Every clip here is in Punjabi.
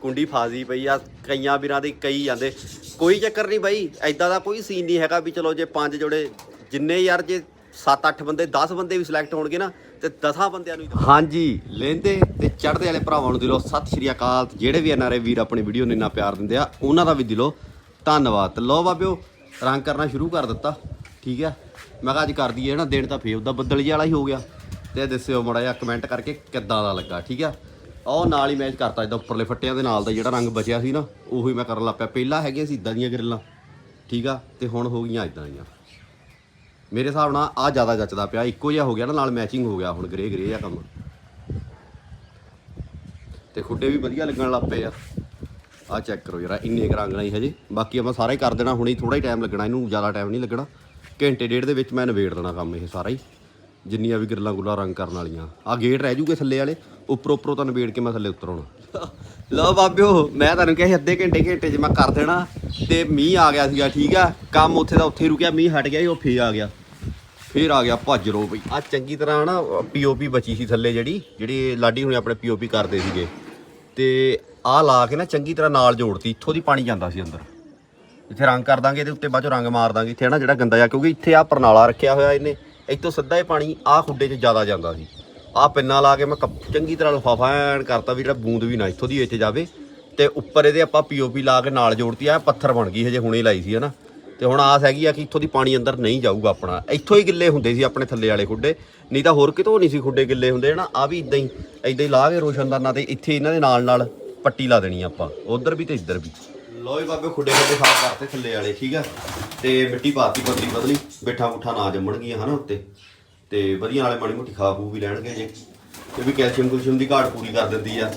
ਕੁੰਡੀ ਫਾਜ਼ੀ ਪਈ ਆ, ਕਈਆਂ ਵੀਰਾਂ ਦੀ ਕਈ ਜਾਂਦੇ। ਕੋਈ ਚੱਕਰ ਨਹੀਂ ਬਾਈ ਐਦਾਂ ਦਾ ਕੋਈ ਸੀਨ ਨਹੀਂ ਹੈਗਾ ਵੀ ਚਲੋ ਜੇ ਪੰਜ ਜੋੜੇ ਜਿੰਨੇ ਯਾਰ ਜੇ 7-8 ਬੰਦੇ 10 ਬੰਦੇ ਵੀ ਸਿਲੈਕਟ ਹੋਣਗੇ ਨਾ, ਤੇ 10 ਬੰਦਿਆਂ ਨੂੰ ਹਾਂਜੀ, ਲੈਂਦੇ ਤੇ ਚੜ੍ਹਦੇ ਵਾਲੇ ਭਰਾਵਾਂ ਨੂੰ ਦਿਲੋਂ। ਸਤਿ ਸ਼੍ਰੀ ਅਕਾਲ। ਜਿਹੜੇ ਵੀ ਐਨਆਰਏ ਵੀਰ ਆਪਣੀ ਵੀਡੀਓ ਨੂੰ ਇੰਨਾ ਪਿਆਰ ਦਿੰਦੇ ਆ, ਉਹਨਾਂ ਦਾ ਵੀ ਦਿਲੋਂ ਧੰਨਵਾਦ। ਤੇ ਲੋ ਬਾਬਿਓ, ਰੰਗ ਕਰਨਾ ਸ਼ੁਰੂ ਕਰ ਦਿੱਤਾ, ਠੀਕ ਆ? ਮੈਂ ਕਿਹਾ ਅੱਜ ਕਰ ਦਈਏ ਨਾ, ਦਿਨ ਤਾਂ ਫੇਰ ਉਹਦਾ ਬੱਦਲ ਜਿਹਾ ਵਾਲਾ ਹੀ ਹੋ ਗਿਆ। ਤੇ ਦੱਸਿਓ ਮੜਾ ਜਿਹਾ ਕਮੈਂਟ ਕਰਕੇ ਕਿੱਦਾਂ ਦਾ ਲੱਗਾ, ਠੀਕ ਆ? ਉਹ ਨਾਲ ਹੀ ਮੈਚ ਕਰਤਾ ਜਿੱਦਾਂ ਉੱਪਰਲੇ ਫੱਟਿਆਂ ਦੇ ਨਾਲ ਦਾ ਜਿਹੜਾ ਰੰਗ ਬਚਿਆ ਸੀ ਨਾ, ਉਹੀ ਮੈਂ ਕਰਨ ਲੱਗ ਪਿਆ ਪਹਿਲਾਂ ਹੈਗੀਆਂ ਸੀ ਇਦਾਂ ਦੀਆਂ ਗਰਿੱਲਾਂ, ਠੀਕ ਆ? ਤੇ ਹੁਣ ਹੋ ਗਈਆਂ ਇਦਾਂ ਦੀਆਂ। ਮੇਰੇ ਹਿਸਾਬ ਨਾਲ ਆ ਜ਼ਿਆਦਾ ਜੱਚਦਾ ਪਿਆ, ਇੱਕੋ ਜਿਹਾ ਹੋ ਗਿਆ ਨਾ, ਨਾਲ ਮੈਚਿੰਗ ਹੋ ਗਿਆ ਹੁਣ ਗਰੇ ਗਰੇ ਆ ਕੰਮ। ਤੇ ਖੁੱਡੇ ਵੀ ਵਧੀਆ ਲੱਗਣ ਲੱਗ ਪਏ ਆ। ਆ ਚੈੱਕ ਕਰੋ ਯਾਰ ਇੰਨੇ ਕੁ ਰੰਗ ਨਹੀਂ ਹਜੇ। ਬਾਕੀ ਆਪਾਂ ਸਾਰਾ ਹੀ ਕਰ ਦੇਣਾ, ਹੁਣੇ ਥੋੜਾ ਹੀ ਟਾਈਮ ਲੱਗਣਾ, ਇਹਨੂੰ ਜ਼ਿਆਦਾ ਟਾਈਮ ਨਹੀਂ ਲੱਗਣਾ। ਘੰਟੇ ਡੇਢ ਦੇ ਵਿੱਚ ਮੈਂ ਨਵੇੜ ਦੇਣਾ ਕੰਮ ਇਹ ਸਾਰਾ ਹੀ। ਜਿੰਨੀਆਂ ਵੀ ਗਿਰਲਾਂ ਗੁੱਲਾਂ ਰੰਗ ਕਰਨ ਵਾਲੀਆਂ। ਆ ਗੇਟ ਰਹਿ ਜੂਗੇ ਥੱਲੇ ਵਾਲੇ ਉੱਪਰੋਂ ਉੱਪਰੋਂ ਤਾਂ ਨਵੇੜ ਕੇ ਮੈਂ ਥੱਲੇ ਉਤਰ ਆਉਣਾ। ਲਓ ਬਾਬਿਓ ਮੈਂ ਤੁਹਾਨੂੰ ਕਿਹਾ ਸੀ ਅੱਧੇ ਘੰਟੇ ਘੰਟੇ 'ਚ ਮੈਂ ਕਰ ਦੇਣਾ। ਤੇ ਮੀਂਹ ਆ ਗਿਆ ਸੀਗਾ ਠੀਕ ਆ? ਕੰਮ ਉੱਥੇ ਦਾ ਉੱਥੇ ਰੁਕਿਆ ਮੀਂਹ ਹਟ ਗਿਆ ਸੀ, ਉਹ ਫੇਰ ਆ ਗਿਆ। ਫੇਰ ਆ ਗਿਆ ਭੱਜ ਰੋ ਬਈ। ਆ ਚੰਗੀ ਤਰ੍ਹਾਂ ਨਾ ਪੀਓਪੀ ਬਚੀ ਸੀ ਥੱਲੇ ਜਿਹੜੀ ਜਿਹੜੀ ਲਾਡੀ ਹੁਣੇ ਆਪਣੇ ਪੀਓਪੀ ਕਰਦੇ ਸੀਗੇ। ਤੇ ਆ ਲਾ ਕੇ ਨਾ ਚੰਗੀ ਤਰ੍ਹਾਂ ਨਾਲ ਜੋੜਤੀ ਇੱਥੋਂ ਦੀ ਪਾਣੀ ਜਾਂਦਾ ਸੀ ਅੰਦਰ। ਇੱਥੇ ਰੰਗ ਕਰ ਦਾਂਗੇ ਇਹਦੇ ਉੱਤੇ ਬਾਅਦ ਚੋਂ ਰੰਗ ਮਾਰ ਦਾਂਗੇ। ਇੱਥੇ ਨਾ ਜਿਹੜਾ ਗੰਦਾ ਜਾ ਕਿਉਂਕਿ ਇੱਥੇ ਆ ਪਰਨਾਲਾ ਰੱਖਿਆ ਹੋਇਆ ਇਹਨੇ। ਇੱਥੋਂ ਸਿੱਧਾ ਹੀ ਪਾਣੀ ਆਹ ਖੁੱਡੇ 'ਚ ਜ਼ਿਆਦਾ ਜਾਂਦਾ ਸੀ। ਆਹ ਪਿੰਨਾ ਲਾ ਕੇ ਮੈਂ ਕੱਪ- ਚੰਗੀ ਤਰ੍ਹਾਂ ਲਿਫਾਫਾ ਐਨ ਕਰਤਾ ਵੀ ਜਿਹੜਾ ਬੂੰਦ ਵੀ ਨਾ ਇੱਥੋਂ ਦੀ ਇੱਥੇ ਜਾਵੇ। ਤੇ ਉੱਪਰ ਇਹਦੇ ਆਪਾਂ ਪੀਓਪੀ ਲਾ ਕੇ ਨਾਲ ਜੋੜਤੀ ਆ ਪੱਥਰ ਬਣ ਗਈ ਹਜੇ ਹੁਣੇ ਲਾਈ ਸੀ, ਹਨਾ। ਤੇ ਹੁਣ ਆਸ ਹੈਗੀ ਆ ਕਿ ਇੱਥੋਂ ਦੀ ਪਾਣੀ ਅੰਦਰ ਨਹੀਂ ਜਾਊਗਾ ਆਪਣਾ। ਇੱਥੋਂ ਹੀ ਗਿੱਲੇ ਹੁੰਦੇ ਸੀ ਆਪਣੇ ਥੱਲੇ ਵਾਲੇ ਖੁੱਡੇ। ਨਹੀਂ ਤਾਂ ਹੋਰ ਕਿਤੋਂ ਨਹੀਂ ਸੀ ਖੁੱਡੇ ਗਿੱਲੇ ਹੁੰਦੇ, ਹਨਾ। ਆ ਵੀ ਇਦਾਂ ਹੀ ਇਦਾਂ ਹੀ ਲਾ ਕੇ ਰੋਸ਼ਨਦਾਨਾਂ ਤੇ ਇੱਥੇ ਇਹਨਾਂ ਦੇ ਨਾਲ ਨਾਲ ਪੱਟੀ ਲਾ ਦੇਣੀ ਆਪਾਂ। ਉਧਰ ਵੀ ਤੇ ਇੱਧਰ ਵੀ। ਲੋਈ ਬਾਬੇ, ਖੁੱਡੇ ਖੁੱਡੇ ਸਾਫ਼ ਕਰਤੇ ਥੱਲੇ ਵਾਲੇ, ਠੀਕ ਆ? ਤੇ ਮਿੱਟੀ ਪਾਤੀ, ਪਤਲੀ ਪਤਲੀ ਬੈਠਾ ਮੁੱਠਾ ਨਾ ਜੰਮਣਗੀਆਂ ਹਨਾ ਉੱਤੇ। ਤੇ ਵਧੀਆ ਨਾਲੇ ਮਾੜੀ ਮੋਟੀ ਖਾ ਖੂ ਵੀ ਲੈਣਗੇ ਜੇ। ਇਹ ਵੀ ਕੈਲਸ਼ੀਅਮ ਕੁਲਸ਼ੀਅਮ ਦੀ ਘਾਟ ਪੂਰੀ ਕਰ ਦਿੰਦੀ ਆ।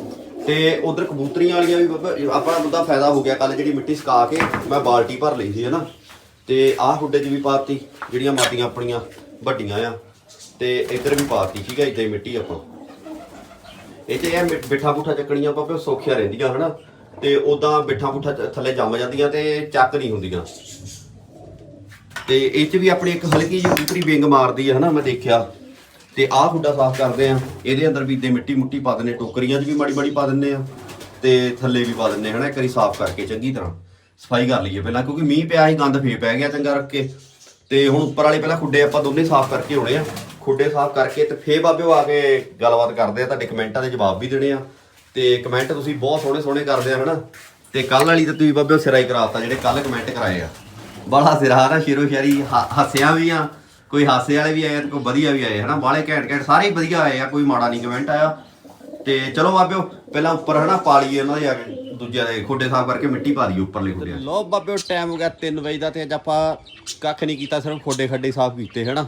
ਤੇ ਉਧਰ ਕਬੂਤਰੀਆਂ ਵਾਲੀਆਂ ਵੀ ਬਾਬਾ ਆਪਣਾ ਮੁੱਦਾ ਫਾਇਦਾ ਹੋ ਗਿਆ ਕੱਲ ਜਿਹੜੀ ਮਿੱਟੀ ਸੁਕਾ ਕੇ ਮੈਂ ਬਾਲਟੀ ਭਰ ਲਈ ਸੀ ਹਨਾ। ਤੇ ਆਹ ਖੁੱਡੇ 'ਚ ਵੀ ਪਾਤੀ, ਜਿਹੜੀਆਂ ਮਾਤੀਆਂ ਆਪਣੀਆਂ ਵੱਡੀਆਂ ਆ। ਤੇ ਇੱਧਰ ਵੀ ਪਾਤੀ, ਠੀਕ ਹੈ ਇਦਾਂ ਹੀ ਮਿੱਟੀ ਆਪਾਂ। ਇਹ ਤੇ ਇਹ ਮਿ- ਬਿੱਠਾ ਪੁੱਠਾ ਚੱਕਣੀਆਂ ਪਾਪੇ ਸੌਖੀਆਂ ਰਹਿੰਦੀਆਂ ਹਨਾ। ਤੇ ਉਦਾਂ ਬਿੱਠਾ ਪੁੱਠਾ ਥੱਲੇ ਜੰਮ ਜਾਂਦੀਆਂ ਤੇ ਚੱਕ ਨਹੀਂ ਹੁੰਦੀਆਂ। ਤੇ ਇਹ ਚ ਵੀ ਆਪਣੀ ਇੱਕ ਹਲਕੀ ਜਿਹੀ ਉਤਰੀ ਵਿੰਗ ਮਾਰਦੀ ਹੈ ਹਨਾ, ਮੈਂ ਦੇਖਿਆ। ਤੇ ਆਹ ਖੁੱਡਾ ਸਾਫ਼ ਕਰਦੇ ਆ। ਇਹਦੇ ਅੰਦਰ ਵੀ ਤੇ ਮਿੱਟੀ ਮੁੱਟੀ ਪਾ ਦਿੰਨੇ ਟੋਕਰੀਆਂ 'ਚ ਵੀ ਮਾੜੀ ਮਾੜੀ ਪਾ ਦਿੰਨੇ ਆ, ਤੇ ਥੱਲੇ ਵੀ ਪਾ ਦਿੰਨੇ ਹਨਾ, ਇੱਕ ਵਾਰੀ ਸਾਫ਼ ਕਰਕੇ ਚੰਗੀ ਤਰ੍ਹਾਂ। ਸਫ਼ਾਈ ਕਰ ਲਈਏ ਪਹਿਲਾਂ, ਕਿਉਂਕਿ ਮੀਂਹ ਪਿਆ ਸੀ, ਗੰਦ ਫੇ ਪੈ ਗਿਆ ਚੰਗਾ ਰੱਖ ਕੇ। ਤੇ ਹੁਣ ਉੱਪਰ ਵਾਲੇ ਪਹਿਲਾਂ ਖੁੱਡੇ ਆਪਾਂ ਦੋਨੇ ਸਾਫ਼ ਕਰਕੇ ਹੋਣੇ ਆ। ਖੁੱਡੇ ਸਾਫ਼ ਕਰਕੇ ਤੇ ਫੇਰ ਬਾਬਿਓ ਆ ਕੇ ਗੱਲਬਾਤ ਕਰਦੇ ਆ, ਤੁਹਾਡੇ ਕਮੈਂਟਾਂ ਦੇ ਜਵਾਬ ਵੀ ਦੇਣੇ ਆ। ਤੇ ਕਮੈਂਟ ਤੁਸੀਂ ਬਹੁਤ ਸੋਹਣੇ ਸੋਹਣੇ ਕਰਦੇ ਆ, ਹਨਾ? ਤੇ ਕੱਲ ਵਾਲੀ ਤਾਂ ਤੁਸੀਂ ਬਾਬੇ ਸਿਰਾ ਹੀ ਕਰਾਤਾ, ਜਿਹੜੇ ਕੱਲ ਕਮੈਂਟ ਕਰਾਏ ਆ। ਬੜਾ ਸਿਰਾ ਨਾ ਸ਼ੇਰੋ ਸ਼ਾਇਰੀ ਹ- ਹੱਸਿਆ ਵੀ ਆ, ਕੋਈ ਹਾਸੇ ਵਾਲੇ ਵੀ ਆਏ ਆ ਤੇ ਕੋਈ ਵਧੀਆ ਵੀ ਆਏ ਹਨਾ? ਬਾਲੇ ਘੈਂਟ ਘੈਂਟ ਸਾਰੇ ਹੀ ਵਧੀਆ ਆਏ ਆ, ਕੋਈ ਮਾੜਾ ਨਹੀਂ ਕਮੈਂਟ ਆਇਆ। ਤੇ ਚਲੋ ਬਾਬਿਓ, ਪਹਿਲਾਂ ਉੱਪਰ, ਹਨਾ, ਪਾ ਲਈਏ ਉਹਨਾਂ ਦੇ ਆ ਕੇ, ਦੂਜਿਆਂ ਦੇ ਖੁੱਡੇ ਸਾਫ਼ ਕਰਕੇ ਮਿੱਟੀ ਪਾ ਦਈਏ ਉੱਪਰਲੇ ਖੁੱਡੇ ਲੋ ਬਾਬਿਓ ਟਾਈਮ ਹੋ ਗਿਆ 3 ਵਜੇ ਦਾ ਤੇ ਅੱਜ ਆਪਾਂ ਕੱਖ ਨਹੀਂ ਕੀਤਾ, ਸਿਰਫ ਖੋਡੇ ਖੱਡੇ ਸਾਫ਼ ਕੀਤੇ, ਹਨਾ?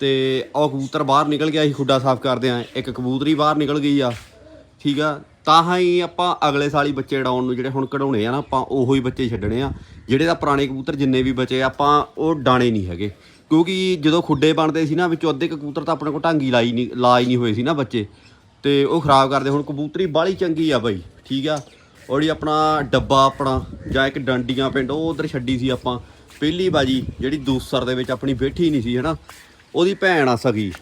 ਤੇ ਉਹ ਕਬੂਤਰ ਬਾਹਰ ਨਿਕਲ ਗਿਆ ਸੀ ਖੁੱਡਾ ਸਾਫ਼ ਕਰਦੇ ਆ। ਇੱਕ ਕਬੂਤਰੀ ਬਾਹਰ ਨਿਕਲ ਗਈ ਆ। ਠੀਕ ਆ? ਤਾਂ ਹੀ ਆਪਾਂ ਅਗਲੇ ਸਾਲ ਹੀ ਬੱਚੇ ਡਾਉਣ ਨੂੰ ਜਿਹੜੇ ਹੁਣ ਕਢਾਉਣੇ ਆ ਨਾ, ਆਪਾਂ ਉਹੋ ਹੀ ਬੱਚੇ ਛੱਡਣੇ ਆ। ਜਿਹੜੇ ਤਾਂ ਪੁਰਾਣੇ ਕਬੂਤਰ ਜਿੰਨੇ ਵੀ ਬਚੇ ਆਪਾਂ ਉਹ ਡਾਣੇ ਨਹੀਂ ਹੈਗੇ। ਕਿਉਂਕਿ ਜਦੋਂ ਖੁੱਡੇ ਬਣਦੇ ਸੀ ਨਾ, ਵਿੱਚੋਂ ਅੱਧੇ ਕਬੂਤਰ ਤਾਂ ਆਪਣੇ ਕੋਲ ਢਾਂਗੀ ਲਾਈ ਨਹੀਂ ਲਾ ਹੀ ਨਹੀਂ ਹੋਏ ਸੀ ਨਾ ਬੱਚੇ। ਤੇ ਉਹ ਖਰਾਬ ਕਰਦੇ, ਹੁਣ ਕਬੂਤਰੀ ਬਾਹਲੀ ਚੰਗੀ ਆ ਬਾਈ, ਠੀਕ ਆ? ਉਹ ਜਿਹੜੀ ਆਪਣਾ ਡੱਬਾ ਆਪਣਾ, ਜਾਂ ਇੱਕ ਡੰਡੀਆਂ ਪਿੰਡ, ਉਹ ਉਧਰ ਛੱਡੀ ਸੀ ਆਪਾਂ। ਪਹਿਲੀ ਬਾਜੀ ਜਿਹੜੀ ਦੂਸਰ ਦੇ ਵਿੱਚ ਆਪਣੀ ਬੈਠੀ ਨਹੀਂ ਸੀ, ਹਨਾ? ਉਹਦੀ ਭੈਣ ਆ ਸਗੀ।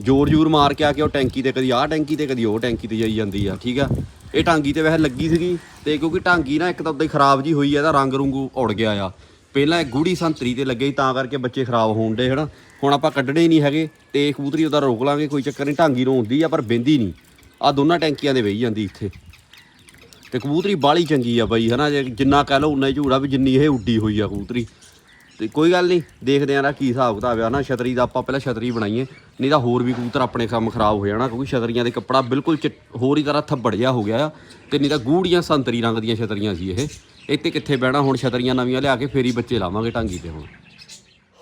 ਜੋਰ ਜੂਰ ਮਾਰ ਕੇ ਆ ਕੇ ਉਹ ਟੈਂਕੀ ਤੇ ਕਦੀ ਆਹ ਟੈਂਕੀ ਤੇ, ਕਦੀ ਉਹ ਟੈਂਕੀ ਤੇ ਜਾਈ ਜਾਂਦੀ ਆ, ਠੀਕ ਆ? ਇਹ ਟਾਂਗੀ ਤੇ ਵੈਸੇ ਲੱਗੀ ਸੀਗੀ ਤੇ ਕਿਉਂਕਿ ਟਾਂਗੀ ਨਾ ਇੱਕ ਤਾਂ ਉਦਾਂ ਹੀ ਖਰਾਬ ਜੀ ਹੋਈ ਆ, ਇਹਦਾ ਰੰਗ ਰੁੰਗੂ ਉੜ ਗਿਆ ਆ। ਪਹਿਲਾਂ ਇਹ ਗੂੜੀ ਸੰਤਰੀ ਤੇ ਲੱਗੇ ਤਾਂ ਕਰਕੇ ਬੱਚੇ ਖਰਾਬ ਹੋਣ ਦੇ ਹਨਾ। ਹੁਣ ਆਪਾਂ ਕੱਢਣੇ ਨਹੀਂ ਹੈਗੇ ਤੇ ਇਹ ਕਬੂਤਰੀ ਉਹਦਾ ਰੋਕ ਲਾਂਗੇ, ਕੋਈ ਚੱਕਰ ਨਹੀਂ, ਟਾਂਗੀ ਰੋਂਦੀ ਆ, ਪਰ ਬਹਿੰਦੀ ਨਹੀਂ। ਆ ਦੋਨਾਂ ਟੈਂਕੀਆਂ ਦੇ ਵਹੀ ਜਾਂਦੀ ਇੱਥੇ। ਤੇ ਕਬੂਤਰੀ ਬਾਲੀ ਚੰਗੀ ਆ ਬਾਈ, ਹਨਾ, ਜੇ ਜਿੰਨਾ ਕਹਿ ਲਓ, ਉਨਾ ਹੀ ਝੂੜਾ ਵੀ ਜਿੰਨੀ ਇਹ ਉੱਡੀ ਹੋਈ ਆ ਕਬੂਤਰੀ। ਤੇ ਕੋਈ ਗੱਲ ਨਹੀਂ, ਦੇਖਦੇ ਆਂ ਨਾ ਕੀ ਹਿਸਾਬ ਕਿਤਾਬ ਆ। ਨਾ ਛਤਰੀ ਦਾ ਆਪਾਂ ਪਹਿਲਾਂ ਛਤਰੀ ਬਣਾਈਏ, ਨਹੀਂ ਤਾਂ ਹੋਰ ਵੀ ਕਬੂਤਰ ਆਪਣੇ ਕੰਮ ਖਰਾਬ ਹੋ ਜਾਣਾ, ਕਿਉਂਕਿ ਛਤਰੀਆਂ ਦੇ ਕੱਪੜਾ ਬਿਲਕੁਲ ਚਿੱਟ- ਹੋਰ ਹੀ ਤਰ੍ਹਾਂ ਥੱਬੜ ਜਿਹਾ ਹੋ ਗਿਆ ਆ, ਤੇ ਨਹੀਂ ਤਾਂ ਗੂੜੀਆਂ ਸੰਤਰੀ ਰੰਗ ਦੀਆਂ ਛਤਰੀਆਂ ਸੀ ਇਹ। ਇੱਥੇ ਕਿੱਥੇ ਬਹਿਣਾ, ਹੁਣ ਛਤਰੀਆਂ ਨਵੀਆਂ ਲਿਆ ਕੇ ਫੇਰ ਹੀ ਬੱਚੇ ਲਾਵਾਂਗੇ ਟਾਂਗੀ ਤੇ ਹੁਣ।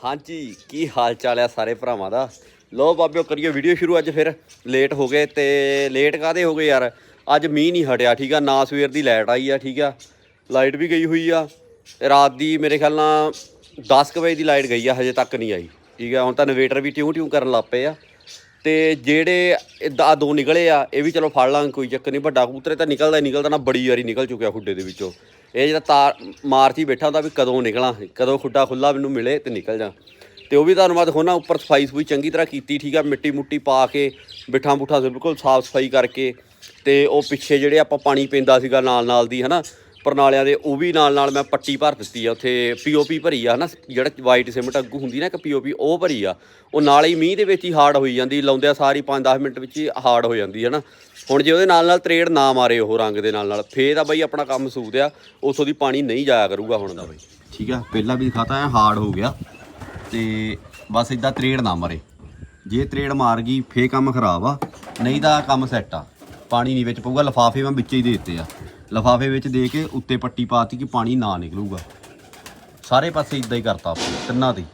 ਹਾਂਜੀ, ਕੀ ਹਾਲ ਚਾਲ ਆ ਸਾਰੇ ਭਰਾਵਾਂ ਦਾ? ਲੋ ਬਾਬਿਓ, ਕਰੀਏ ਵੀਡੀਓ ਸ਼ੁਰੂ ਅੱਜ ਫਿਰ। ਲੇਟ ਹੋ ਗਏ ਤੇ ਲੇਟ ਕਾਦੇ ਹੋ ਗਏ ਯਾਰ? ਅੱਜ ਮੀਂਹ ਨਹੀਂ ਹਟਿਆ, ਠੀਕ ਆ? ਨਾ ਸਵੇਰ ਦੀ ਲਾਈਟ ਆਈ ਆ, ਠੀਕ ਆ? ਲਾਈਟ ਵੀ ਗਈ ਹੋਈ ਆ। ਰਾਤ ਦੀ ਮੇਰੇ ਖਿਆਲ ਨਾਲ 10 ਕੁ ਵਜੇ ਦੀ ਲਾਈਟ ਗਈ ਆ, ਹਜੇ ਤੱਕ ਨਹੀਂ ਆਈ। ਠੀਕ ਆ, ਹੁਣ ਤਾਂ ਇਨਵੇਟਰ ਵੀ ਟਿਊ ਟਿਊ ਕਰਨ ਲੱਗ ਪਏ ਆ। ਤੇ ਜਿਹੜੇ ਆ ਦੋ ਨਿਕਲੇ ਆ, ਇਹ ਵੀ ਚਲੋ ਫੜ ਲਾਂਗੇ, ਕੋਈ ਚੱਕਰ ਨਹੀਂ, ਵੱਡਾ ਕਬੂਤਰ ਤਾਂ ਨਿਕਲਦਾ ਹੀ ਨਿਕਲਦਾ ਨਾ, ਬੜੀ ਵਾਰੀ ਨਿਕਲ ਚੁੱਕਿਆ ਖੁੱਡੇ ਦੇ ਵਿੱਚੋਂ। ਇਹ ਜਿਹੜਾ ਤਾਰ ਮਾਰਚ ਹੀ ਬੈਠਾ ਹੁੰਦਾ ਵੀ ਕਦੋਂ ਨਿਕਲਾਂ, ਕਦੋਂ ਖੁੱਡਾ ਖੁੱਲਾ ਮੈਨੂੰ ਮਿਲੇ ਤੇ ਨਿਕਲ ਜਾ। ਤੇ ਉਹ ਵੀ ਤੁਹਾਨੂੰ ਮੈਂ ਦਿਖਾਉਣਾ ਉੱਪਰ ਸਫ਼ਾਈ ਸਫੂਈ ਚੰਗੀ ਤਰ੍ਹਾਂ ਕੀਤੀ, ਠੀਕ ਆ, ਮਿੱਟੀ ਮੁੱਟੀ ਪਾ ਕੇ ਬਿਠਾ ਬੁੱਠਾ ਬਿਲਕੁਲ ਸਾਫ਼ ਸਫ਼ਾਈ ਕਰਕੇ। ਤੇ ਉਹ ਪਿੱਛੇ ਜਿਹੜੇ ਆਪਾਂ ਪਾਣੀ ਪੈਂਦਾ ਸੀਗਾ ਨਾਲ ਨਾਲ ਦੀ, ਹਨਾ ਪਰਨਾਲਿਆਂ ਦੇ ਉਹ ਵੀ ਨਾਲ ਨਾਲ ਮੈਂ ਪੱਟੀ ਭਰ ਦਿੱਤੀ ਆ, ਉੱਥੇ ਪੀਓਪੀ ਭਰੀ ਆ, ਹਨਾ, ਜਿਹੜਾ ਵਾਈਟ ਸਿਮਟ ਅੱਗੂ ਹੁੰਦੀ ਨਾ ਇੱਕ ਪੀਓਪੀ ਉਹ ਭਰੀ ਆ। ਉਹ ਨਾਲ ਹੀ ਮੀਂਹ ਦੇ ਵਿੱਚ ਹੀ ਹਾਰਡ ਹੋਈ ਜਾਂਦੀ, ਲਾਉਂਦਿਆਂ ਸਾਰੀ 5-10 ਮਿੰਟ ਵਿੱਚ ਹੀ ਹਾਰਡ ਹੋ ਜਾਂਦੀ ਹੈ ਨਾ ਹੁਣ ਜੇ ਉਹਦੇ ਨਾਲ ਨਾਲ ਤਰੇੜ ਨਾ ਮਾਰੇ ਉਹ ਰੰਗ ਦੇ ਨਾਲ ਨਾਲ, ਫੇਰ ਤਾਂ ਬਈ ਆਪਣਾ ਕੰਮ ਸੂਦ ਆ ਉਥੋਂ ਦੀ ਪਾਣੀ ਨਹੀਂ ਜਾਇਆ ਕਰੂਗਾ ਹੁਣ ਦਾ ਬਈ। ਠੀਕ ਆ, ਪਹਿਲਾਂ ਵੀ ਦਿਖਾਤਾ ਹੈ ਹਾਰਡ ਹੋ ਗਿਆ, ਤੇ ਬਸ ਇਦਾਂ ਤਰੇੜ ਨਾ ਮਾਰੇ। ਜੇ ਤਰੇੜ ਮਾਰ ਗਈ ਫੇ ਕੰਮ ਖਰਾਬ ਆ, ਨਹੀਂ ਤਾਂ ਕੰਮ ਸੈੱਟ ਆ। ਪਾਣੀ ਨਹੀਂ ਵਿੱਚ ਪਊਗਾ, ਲਫਾਫੇ ਮੈਂ ਵਿੱਚ ਹੀ ਦੇ ਦਿੱਤੇ ਆ। ਲਫਾਫੇ ਵਿੱਚ ਦੇ ਕੇ ਉੱਤੇ ਪੱਟੀ ਪਾਤੀ ਕਿ ਪਾਣੀ ਨਾ ਨਿਕਲੂਗਾ। ਸਾਰੇ ਪਾਸੇ ਇਦਾਂ ਹੀ ਕਰਤਾ ਆਪਾਂ ਤਿੰਨਾਂ ਤੇ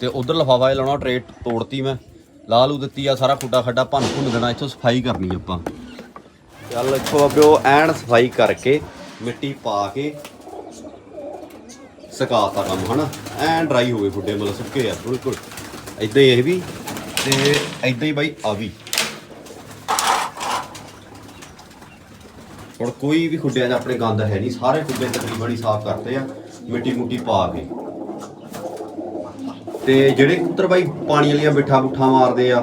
ਤੇ ਉਧਰ ਲਫਾਫਾ ਇਹ ਲਾਉਣਾ ਟਰੇ ਤੋੜਤੀ ਮੈਂ। ਲਾ ਲੂ ਦਿੱਤੀ ਆ, ਸਾਰਾ ਖੁੱਡਾ ਖੱਡਾ ਭੰਨ ਭੁੰਨ ਦੇਣਾ, ਇੱਥੋਂ ਸਫ਼ਾਈ ਕਰਨੀ ਆਪਾਂ। ਚੱਲ ਇੱਥੋਂ ਬਾਬਿਓ ਐਨ ਸਫ਼ਾਈ ਕਰਕੇ ਮਿੱਟੀ ਪਾ ਕੇ ਸੁਕਾਤਾ ਕੰਮ, ਹਨਾ? ਐਨ ਡਰਾਈ ਹੋ ਗਏ ਖੁੱਡੇ, ਮਤਲਬ ਸੁੱਕੇ ਆ, ਬਿਲਕੁਲ। ਇਦਾਂ ਹੀ ਇਹ ਵੀ, ਤੇ ਇਦਾਂ ਹੀ ਬਾਈ ਆ ਵੀ। ਹੁਣ ਕੋਈ ਵੀ ਖੁੱਡਿਆਂ 'ਚ ਆਪਣੇ ਗੰਦ ਹੈ ਨਹੀਂ, ਸਾਰੇ ਖੁੱਡੇ ਤਕਰੀਬਨ ਹੀ ਸਾਫ਼ ਕਰਤੇ ਆ ਮਿੱਟੀ ਮੁੱਟੀ ਪਾ ਕੇ। ਤੇ ਜਿਹੜੇ ਕਬੂਤਰ ਬਾਈ ਪਾਣੀ ਵਾਲੀਆਂ ਬਿੱਠਾ ਬੁੱਠਾ ਮਾਰਦੇ ਆ,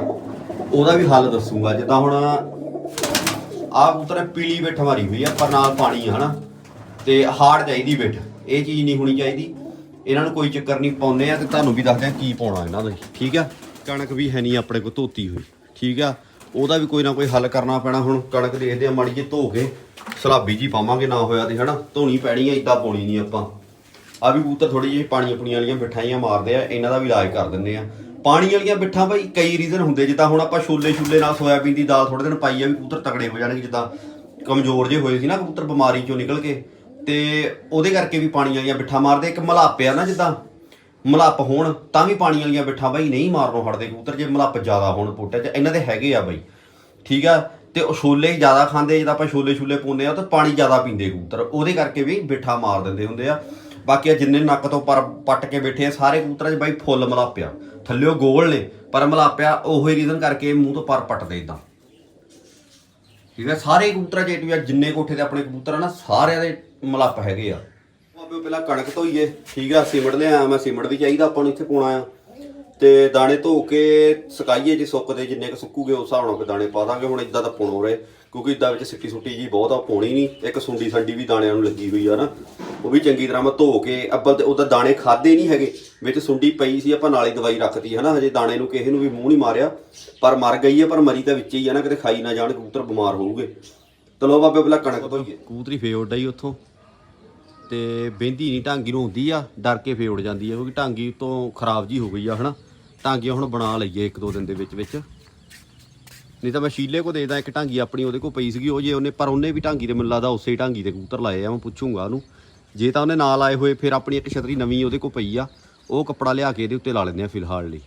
ਉਹਦਾ ਵੀ ਹੱਲ ਦੱਸੂਗਾ, ਜਿੱਦਾਂ ਹੁਣ ਆਹ ਕਬੂਤਰ ਪੀਲੀ ਬਿੱਠ ਮਾਰੀ ਹੋਈ ਆ, ਪਰ ਨਾਲ ਪਾਣੀ ਆ, ਹਨਾ? ਤੇ ਹਾਰਡ ਚਾਹੀਦੀ ਬਿੱਠ ਇਹ ਚੀਜ਼ ਨਹੀਂ ਹੋਣੀ ਚਾਹੀਦੀ। ਇਹਨਾਂ ਨੂੰ ਕੋਈ ਚੱਕਰ ਨਹੀਂ, ਪਾਉਂਦੇ ਆ ਤੇ ਤੁਹਾਨੂੰ ਵੀ ਦੱਸਦੇ ਆ ਕੀ ਪਾਉਣਾ ਇਹਨਾਂ ਦਾ ਠੀਕ ਆ? ਕਣਕ ਵੀ ਹੈ ਨਹੀਂ ਆਪਣੇ ਕੋਲ ਧੋਤੀ ਹੋਈ, ਠੀਕ ਆ? ਉਹਦਾ ਵੀ ਕੋਈ ਨਾ ਕੋਈ ਹੱਲ ਕਰਨਾ ਪੈਣਾ। ਹੁਣ ਕਣਕ ਦੇਖਦੇ ਆ, ਮਾੜੀ ਜਿਹੀ ਧੋ ਕੇ ਸਲਾਬੀ ਜੀ ਪਾਵਾਂਗੇ ਨਾ ਹੋਇਆ ਤੇ, ਹਨਾ? ਧੋਣੀ ਪੈਣੀ ਆ ਇਦਾਂ ਪਾਉਣੀ ਨਹੀਂ ਆਪਾਂ। ਆ ਵੀ ਕਬੂਤਰ ਥੋੜੀ ਜਿਹੀ ਪਾਣੀ ਆਪਣੀਆਂ ਵਾਲੀਆਂ ਬਿਠਾਈਆਂ ਮਾਰਦੇ ਆ, ਇਹਨਾਂ ਦਾ ਵੀ ਇਲਾਜ ਕਰ ਦਿੰਦੇ ਆ। ਪਾਣੀ ਵਾਲੀਆਂ ਬਿੱਠਾਂ ਭਾਈ ਕਈ ਰੀਜ਼ਨ ਹੁੰਦੇ, ਜਿੱਦਾਂ ਹੁਣ ਆਪਾਂ ਛੋਲੇ ਛੁੱਲੇ ਨਾਲ ਸੋਇਆਬੀਨ ਦੀ ਦਾਲ ਥੋੜੇ ਦਿਨ ਪਾਈ ਆ, ਵੀ ਕਬੂਤਰ ਤਕੜੇ ਹੋ ਜਾਣਗੇ, ਜਿੱਦਾਂ ਕਮਜ਼ੋਰ ਜੇ ਹੋਏ ਸੀ ਨਾ ਕਬੂਤਰ ਬਿਮਾਰੀ ਚੋਂ ਨਿਕਲ ਕੇ। ਤੇ ਉਹਦੇ ਕਰਕੇ ਵੀ ਪਾਣੀ ਵਾਲੀਆਂ ਬਿੱਠਾਂ ਮਾਰਦੇ ਇੱਕ ਮਲਾਪਿਆ ਨਾ ਜਿੱਦਾਂ ਮਲੱਪ ਹੋਣ, ਤਾਂ ਵੀ ਪਾਣੀ ਵਾਲੀਆਂ ਬਿੱਠਾਂ ਬਾਈ ਨਹੀਂ ਮਾਰਨੋਂ ਹਟਦੇ ਕਬੂਤਰ, ਜੇ ਮਲੱਪ ਜ਼ਿਆਦਾ ਹੋਣ ਪੋਟੇ 'ਚ, ਇਹਨਾਂ ਦੇ ਹੈਗੇ ਆ ਬਾਈ। ਠੀਕ ਆ? ਤੇ ਉਹ ਛੋਲੇ ਜ਼ਿਆਦਾ ਖਾਂਦੇ ਜਦੋਂ ਆਪਾਂ ਛੋਲੇ ਛੋਲੇ ਪਾਉਂਦੇ ਆ, ਤਾਂ ਪਾਣੀ ਜ਼ਿਆਦਾ ਪੀਂਦੇ ਕਬੂਤਰ। ਉਹਦੇ ਕਰਕੇ ਵੀ ਬਿੱਠਾ ਮਾਰ ਦਿੰਦੇ ਹੁੰਦੇ ਆ। ਬਾਕੀ ਆ ਜਿੰਨੇ ਨੱਕ ਤੋਂ ਪਰ ਪੱਟ ਕੇ ਬੈਠੇ ਆ, ਸਾਰੇ ਕਬੂਤਰਾਂ 'ਚ ਬਾਈ ਫੁੱਲ ਮਲਾਪਿਆ ਥੱਲਿਓ ਗੋਲ ਨੇ, ਪਰ ਮਲਾਪਿਆ ਉਹੀ ਰੀਜ਼ਨ ਕਰਕੇ ਮੂੰਹ ਤੋਂ ਪਰ ਪੱਟਦੇ ਇਦਾਂ ਠੀਕ ਹੈ ਸਾਰੇ ਕਬੂਤਰਾਂ 'ਚ ਏਟੂ ਜਿੰਨੇ ਕੋਠੇ ਤੇ ਆਪਣੇ ਕਬੂਤਰ ਆ ਨਾ, ਸਾਰਿਆਂ ਦੇ ਮਲੱਪ ਹੈਗੇ ਆ। ਬਾਬੇ ਪਹਿਲਾਂ ਕਣਕ ਧੋਈਏ, ਠੀਕ ਆ ਸਿਮੜ ਲਿਆ ਮੈਂ ਸਿਮੜ ਵੀ ਚਾਹੀਦਾ ਆਪਾਂ ਨੂੰ ਇੱਥੇ ਪਾਉਣਾ ਆ। ਤੇ ਦਾਣੇ ਧੋ ਕੇ ਸੁਕਾਈਏ ਜੇ ਸੁੱਕਦੇ ਜਿੰਨੇ ਕ ਸੁੱਕੂਗੇ ਉਸ ਹਿਸਾਬ ਨਾਲ ਫਿਰ ਦਾਣੇ ਪਾ ਦਾਂਗੇ, ਹੁਣ ਇਦਾਂ ਤਾਂ ਪਾਉਣੋ ਰੇ ਕਿਉਂਕਿ ਇਦਾਂ ਵਿੱਚ ਸਿੱਟੀ ਸੁੱਟੀ ਜੀ ਬਹੁਤ ਆ ਪਾਉਣੀ ਨਹੀਂ। ਇੱਕ ਸੁੰਡੀ ਸੰਡੀ ਵੀ ਦਾਣਿਆਂ ਨੂੰ ਲੱਗੀ ਹੋਈ ਆ ਨਾ, ਉਹ ਵੀ ਚੰਗੀ ਤਰ੍ਹਾਂ ਮੈਂ ਧੋ ਕੇ, ਅੱਬਲ ਤੇ ਉਹਦਾ ਦਾਣੇ ਖਾਦੇ ਨਹੀਂ ਹੈਗੇ। ਵਿੱਚ ਸੁੰਡੀ ਪਈ ਸੀ, ਆਪਾਂ ਨਾਲੇ ਹੀ ਦਵਾਈ ਰੱਖਤੀ ਨਾ, ਹਜੇ ਦਾਣੇ ਨੂੰ ਕਿਸੇ ਨੂੰ ਵੀ ਮੂੰਹ ਨਹੀਂ ਮਾਰਿਆ। ਪਰ ਮਰ ਗਈ ਹੈ ਪਰ ਮਰੀ ਤਾਂ ਵਿੱਚ ਹੀ ਆ ਨਾ, ਕਿਤੇ ਖਾਈ ਨਾ ਜਾਣ, ਕਬੂਤਰ ਬਿਮਾਰ ਹੋਊਗੇ। ਚਲੋ ਬਾਬੇ, ਪਹਿਲਾਂ ਕਣਕ ਧੋਈਏ। ਕਬੂਤਰੀ ਫੇ ਉੱਡ ਆਈ ਉੱਥੋਂ। ਤੇ ਬਹਿੰਦੀ ਨਹੀਂ, ਢਾਂਗੀ ਨੂੰ ਹੁੰਦੀ ਆ, ਡਰ ਕੇ ਫੇ ਉੱਡ ਜਾਂਦੀ ਆ, ਕਿਉਂਕਿ ਟਾਂਗੀ ਤੋਂ ਖਰਾਬ ਜੀ ਹੋ ਗਈ ਆ, ਹਨਾ। ਢਾਂਗੀ ਹੁਣ ਬਣਾ ਲਈਏ ਇੱਕ ਦੋ ਦਿਨ ਦੇ ਵਿੱਚ ਵਿੱਚ। ਨਹੀਂ ਤਾਂ ਮੈਂ ਸ਼ੀਲੇ ਕੋ ਦੇਦਾ ਇੱਕ ਟਾਂਗੀ ਆਪਣੀ ਉਹਦੇ ਕੋ ਪਈ ਸੀਗੀ, ਉਹ ਜੇ ਉਹਨੇ, ਪਰ ਉਹਨੇ ਵੀ ਢਾਂਗੀ ਤੇ ਮੈਨੂੰ ਲੱਗਦਾ ਉਸੇ ਢਾਂਗੀ ਤੇ ਕਬੂਤਰ ਲਾਏ ਆ, ਮੈਂ ਪੁੱਛੂੰਗਾ ਉਹਨੂੰ। ਜੇ ਤਾਂ ਉਹਨੇ ਨਾਲ ਆਏ ਹੋਏ, ਫਿਰ ਆਪਣੀ ਇੱਕ ਛਤਰੀ ਨਵੀਂ ਉਹਦੇ ਕੋ ਪਈ ਆ, ਉਹ ਕੱਪੜਾ ਲਿਆ ਕੇ ਇਹਦੇ ਉੱਤੇ ਲਾ ਲੈਂਦੇ ਆ ਫਿਲਹਾਲ ਲਈ।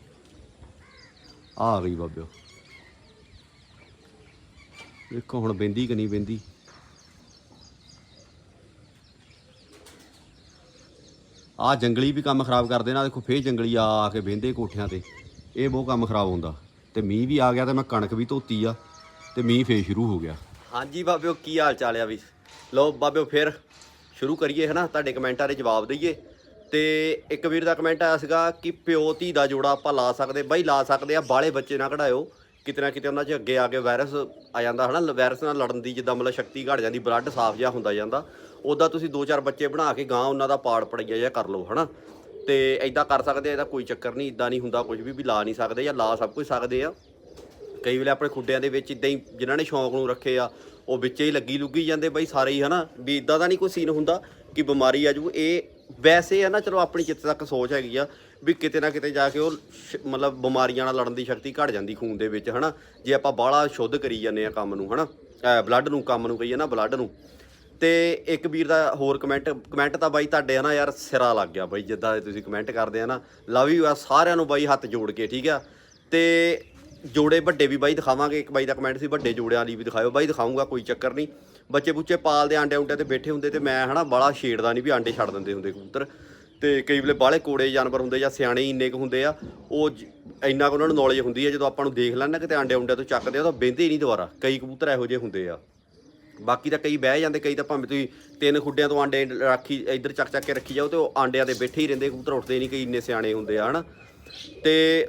ਆ ਗਈ ਬਾਬਿਓ। ਦੇਖੋ ਹੁਣ ਬੈਂਦੀ ਕਿ ਨਹੀਂ ਬੈਂਦੀ ਆ ਜੰਗਲੀ ਵੀ ਕੰਮ ਖਰਾਬ ਕਰਦੇ ਨਾ ਦੇਖੋ ਫੇਰ ਜੰਗਲੀ ਆ ਆ ਕੇ ਬਹਿੰਦੇ ਕੋਠਿਆਂ ਤੇ। ਇਹ ਬਹੁਤ ਕੰਮ ਖਰਾਬ ਹੁੰਦਾ। ਤੇ ਮੀਂਹ ਵੀ ਆ ਗਿਆ ਤੇ ਮੈਂ ਕਣਕ ਵੀ ਧੋਤੀ ਆ, ਤੇ ਮੀਂਹ ਫੇਰ ਸ਼ੁਰੂ ਹੋ ਗਿਆ। ਹਾਂਜੀ ਬਾਬਿਓ, ਕੀ ਹਾਲ ਚਾਲ ਆ ਵੀ? ਲੋ ਬਾਬਿਓ, ਫੇਰ ਸ਼ੁਰੂ ਕਰੀਏ ਹਨਾ, ਤੁਹਾਡੇ ਕਮੈਂਟਾਂ ਦੇ ਜਵਾਬ ਦਈਏ। ਤੇ ਇੱਕ ਵੀਰ ਦਾ ਕਮੈਂਟ ਆਇਆ ਸੀਗਾ ਕਿ ਪਿਓ ਧੀ ਦਾ ਜੋੜਾ ਆਪਾਂ ਲਾ ਸਕਦੇ, ਬਾਈ ਲਾ ਸਕਦੇ ਆ ਬਾਲੇ ਬੱਚੇ ਨਾ ਕਢਾਇਓ। ਕਿਤੇ ਨਾ ਕਿਤੇ ਉਹਨਾਂ 'ਚ ਅੱਗੇ ਆ ਕੇ ਵਾਇਰਸ ਆ ਜਾਂਦਾ ਹਨਾ ਵਾਇਰਸ ਨਾਲ ਲੜਨ ਦੀ ਜਿੱਦਾਂ ਮਤਲਬ ਸ਼ਕਤੀ ਘਟ ਜਾਂਦੀ ਬਲੱਡ ਸਾਫ਼ ਜਿਹਾ ਹੁੰਦਾ ਜਾਂਦਾ। ਉਦਾਂ ਤੁਸੀਂ ਦੋ ਚਾਰ ਬੱਚੇ ਬਣਾ ਕੇ ਗਾਂ ਉਹਨਾਂ ਦਾ ਪਾੜ ਪੜਈਆ ਜਿਹਾ ਕਰ ਲਓ, ਹਨਾ? ਤੇ ਐਦਾਂ ਕਰ ਸਕਦੇ ਆ, ਇਹਦਾ ਕੋਈ ਚੱਕਰ ਨਹੀਂ ਇਦਾਂ ਨਹੀਂ ਹੁੰਦਾ ਕੁਝ ਵੀ ਵੀ ਲਾ ਨਹੀਂ ਸਕਦੇ ਜਾਂ ਲਾ ਸਭ ਕੁਝ ਸਕਦੇ ਆ। ਕਈ ਵੇਲੇ ਆਪਣੇ ਖੁੱਡਿਆਂ ਦੇ ਵਿੱਚ ਇਦਾਂ ਹੀ ਜਿਨ੍ਹਾਂ ਨੇ ਸ਼ੌਂਕ ਨੂੰ ਰੱਖੇ ਆ, ਉਹ ਵਿੱਚ ਹੀ ਲੱਗੀ ਲੁੱਗੀ ਜਾਂਦੇ ਬਈ ਸਾਰੇ ਹੀ, ਹਨਾ? ਵੀ ਇਦਾਂ ਦਾ ਨਹੀਂ ਕੋਈ ਸੀਨ ਹੁੰਦਾ ਕਿ ਬਿਮਾਰੀ ਆ ਜੂ ਇਹ ਵੈਸੇ ਆ ਨਾ, ਚਲੋ ਆਪਣੀ ਜਿੱਥੇ ਤੱਕ ਸੋਚ ਹੈਗੀ ਆ ਵੀ ਕਿਤੇ ਨਾ ਕਿਤੇ ਜਾ ਕੇ ਉਹ ਸ਼- ਮਤਲਬ ਬਿਮਾਰੀਆਂ ਨਾਲ ਲੜਨ ਦੀ ਸ਼ਕਤੀ ਘਟ ਜਾਂਦੀ ਖੂਨ ਦੇ ਵਿੱਚ, ਹਨਾ? ਜੇ ਆਪਾਂ ਬਾਹਲਾ ਸ਼ੁੱਧ ਕਰੀ ਜਾਂਦੇ ਆ ਕੰਮ ਨੂੰ, ਹਨਾ? ਬਲੱਡ ਨੂੰ, ਕੰਮ ਨੂੰ ਕਹੀਏ ਨਾ ਬਲੱਡ ਨੂੰ। ਤੇ ਇੱਕ ਵੀਰ ਦਾ ਹੋਰ ਕਮੈਂਟ ਕਮੈਂਟ ਤਾਂ ਬਾਈ ਤੁਹਾਡੇ ਆ ਨਾ ਯਾਰ ਸਿਰਾ ਲੱਗ ਗਿਆ ਬਾਈ, ਜਿੱਦਾਂ ਤੁਸੀਂ ਕਮੈਂਟ ਕਰਦੇ ਆ ਨਾ। ਲਵ ਯੂ ਆ, ਸਾਰਿਆਂ ਨੂੰ ਬਾਈ ਹੱਥ ਜੋੜ ਕੇ, ਠੀਕ ਆ? ਤੇ ਜੋੜੇ ਵੱਡੇ ਵੀ ਬਾਈ ਦਿਖਾਵਾਂਗੇ, ਇੱਕ ਬਾਈ ਦਾ ਕਮੈਂਟ ਸੀ, ਵੱਡੇ ਜੋੜਿਆਂ ਲਈ ਵੀ ਦਿਖਾਇਓ, ਬਾਈ ਦਿਖਾਉਂਗਾ ਕੋਈ ਚੱਕਰ ਨਹੀਂ। ਬੱਚੇ ਬੁੱਚੇ ਪਾਲਦੇ ਆਂਡੇ ਉਂਡੇ ਤੇ ਬੈਠੇ ਹੁੰਦੇ ਤੇ ਮੈਂ ਹਨਾ ਬਾਲਾ ਛੇੜਦਾ ਨਹੀਂ ਵੀ ਆਂਡੇ ਛੱਡ ਦਿੰਦੇ ਹੁੰਦੇ ਕਬੂਤਰ। ਤੇ ਕਈ ਵੇਲੇ ਬਾਲੇ ਕੋੜੇ ਜਾਨਵਰ ਹੁੰਦੇ ਜਾਂ ਸਿਆਣੇ ਇੰਨੇ ਕੁ ਹੁੰਦੇ ਆ, ਉਹ ਇੰਨਾ ਕੁ ਉਹਨਾਂ ਨੂੰ ਨੌਲੇਜ ਹੁੰਦੀ ਹੈ ਜਦੋਂ ਆਪਾਂ ਨੂੰ ਦੇਖ ਲੈਣਾ ਕਿਤੇ ਆਂਡੇ ਉਂਡੇ ਤੋਂ ਚੱਕਦੇ ਆ, ਤਾਂ ਬਹਿੰਦੇ ਹੀ ਨਹੀਂ ਦੁਬਾਰਾ। ਕਈ ਕਬੂਤਰ ਇਹੋ ਜਿਹੇ ਹੁੰਦੇ ਆ। ਬਾਕੀ ਤਾਂ ਕਈ ਬਹਿ ਜਾਂਦੇ, ਕਈ ਤਾਂ ਭਾਵੇਂ ਤੁਸੀਂ ਤਿੰਨ ਖੁੱਡਿਆਂ ਤੋਂ ਆਂਡੇ ਰੱਖੀ, ਇੱਧਰ ਚੱਕ ਚੱਕ ਕੇ ਰੱਖੀ ਜਾਓ ਤੇ ਉਹ ਆਂਡਿਆਂ ਦੇ ਬੈਠੇ ਹੀ ਰਹਿੰਦੇ, ਕਬੂਤਰ ਉੱਠਦੇ ਨਹੀਂ, ਕਈ ਇੰਨੇ ਸਿਆਣੇ ਹੁੰਦੇ ਆ, ਹਨਾ। ਤੇ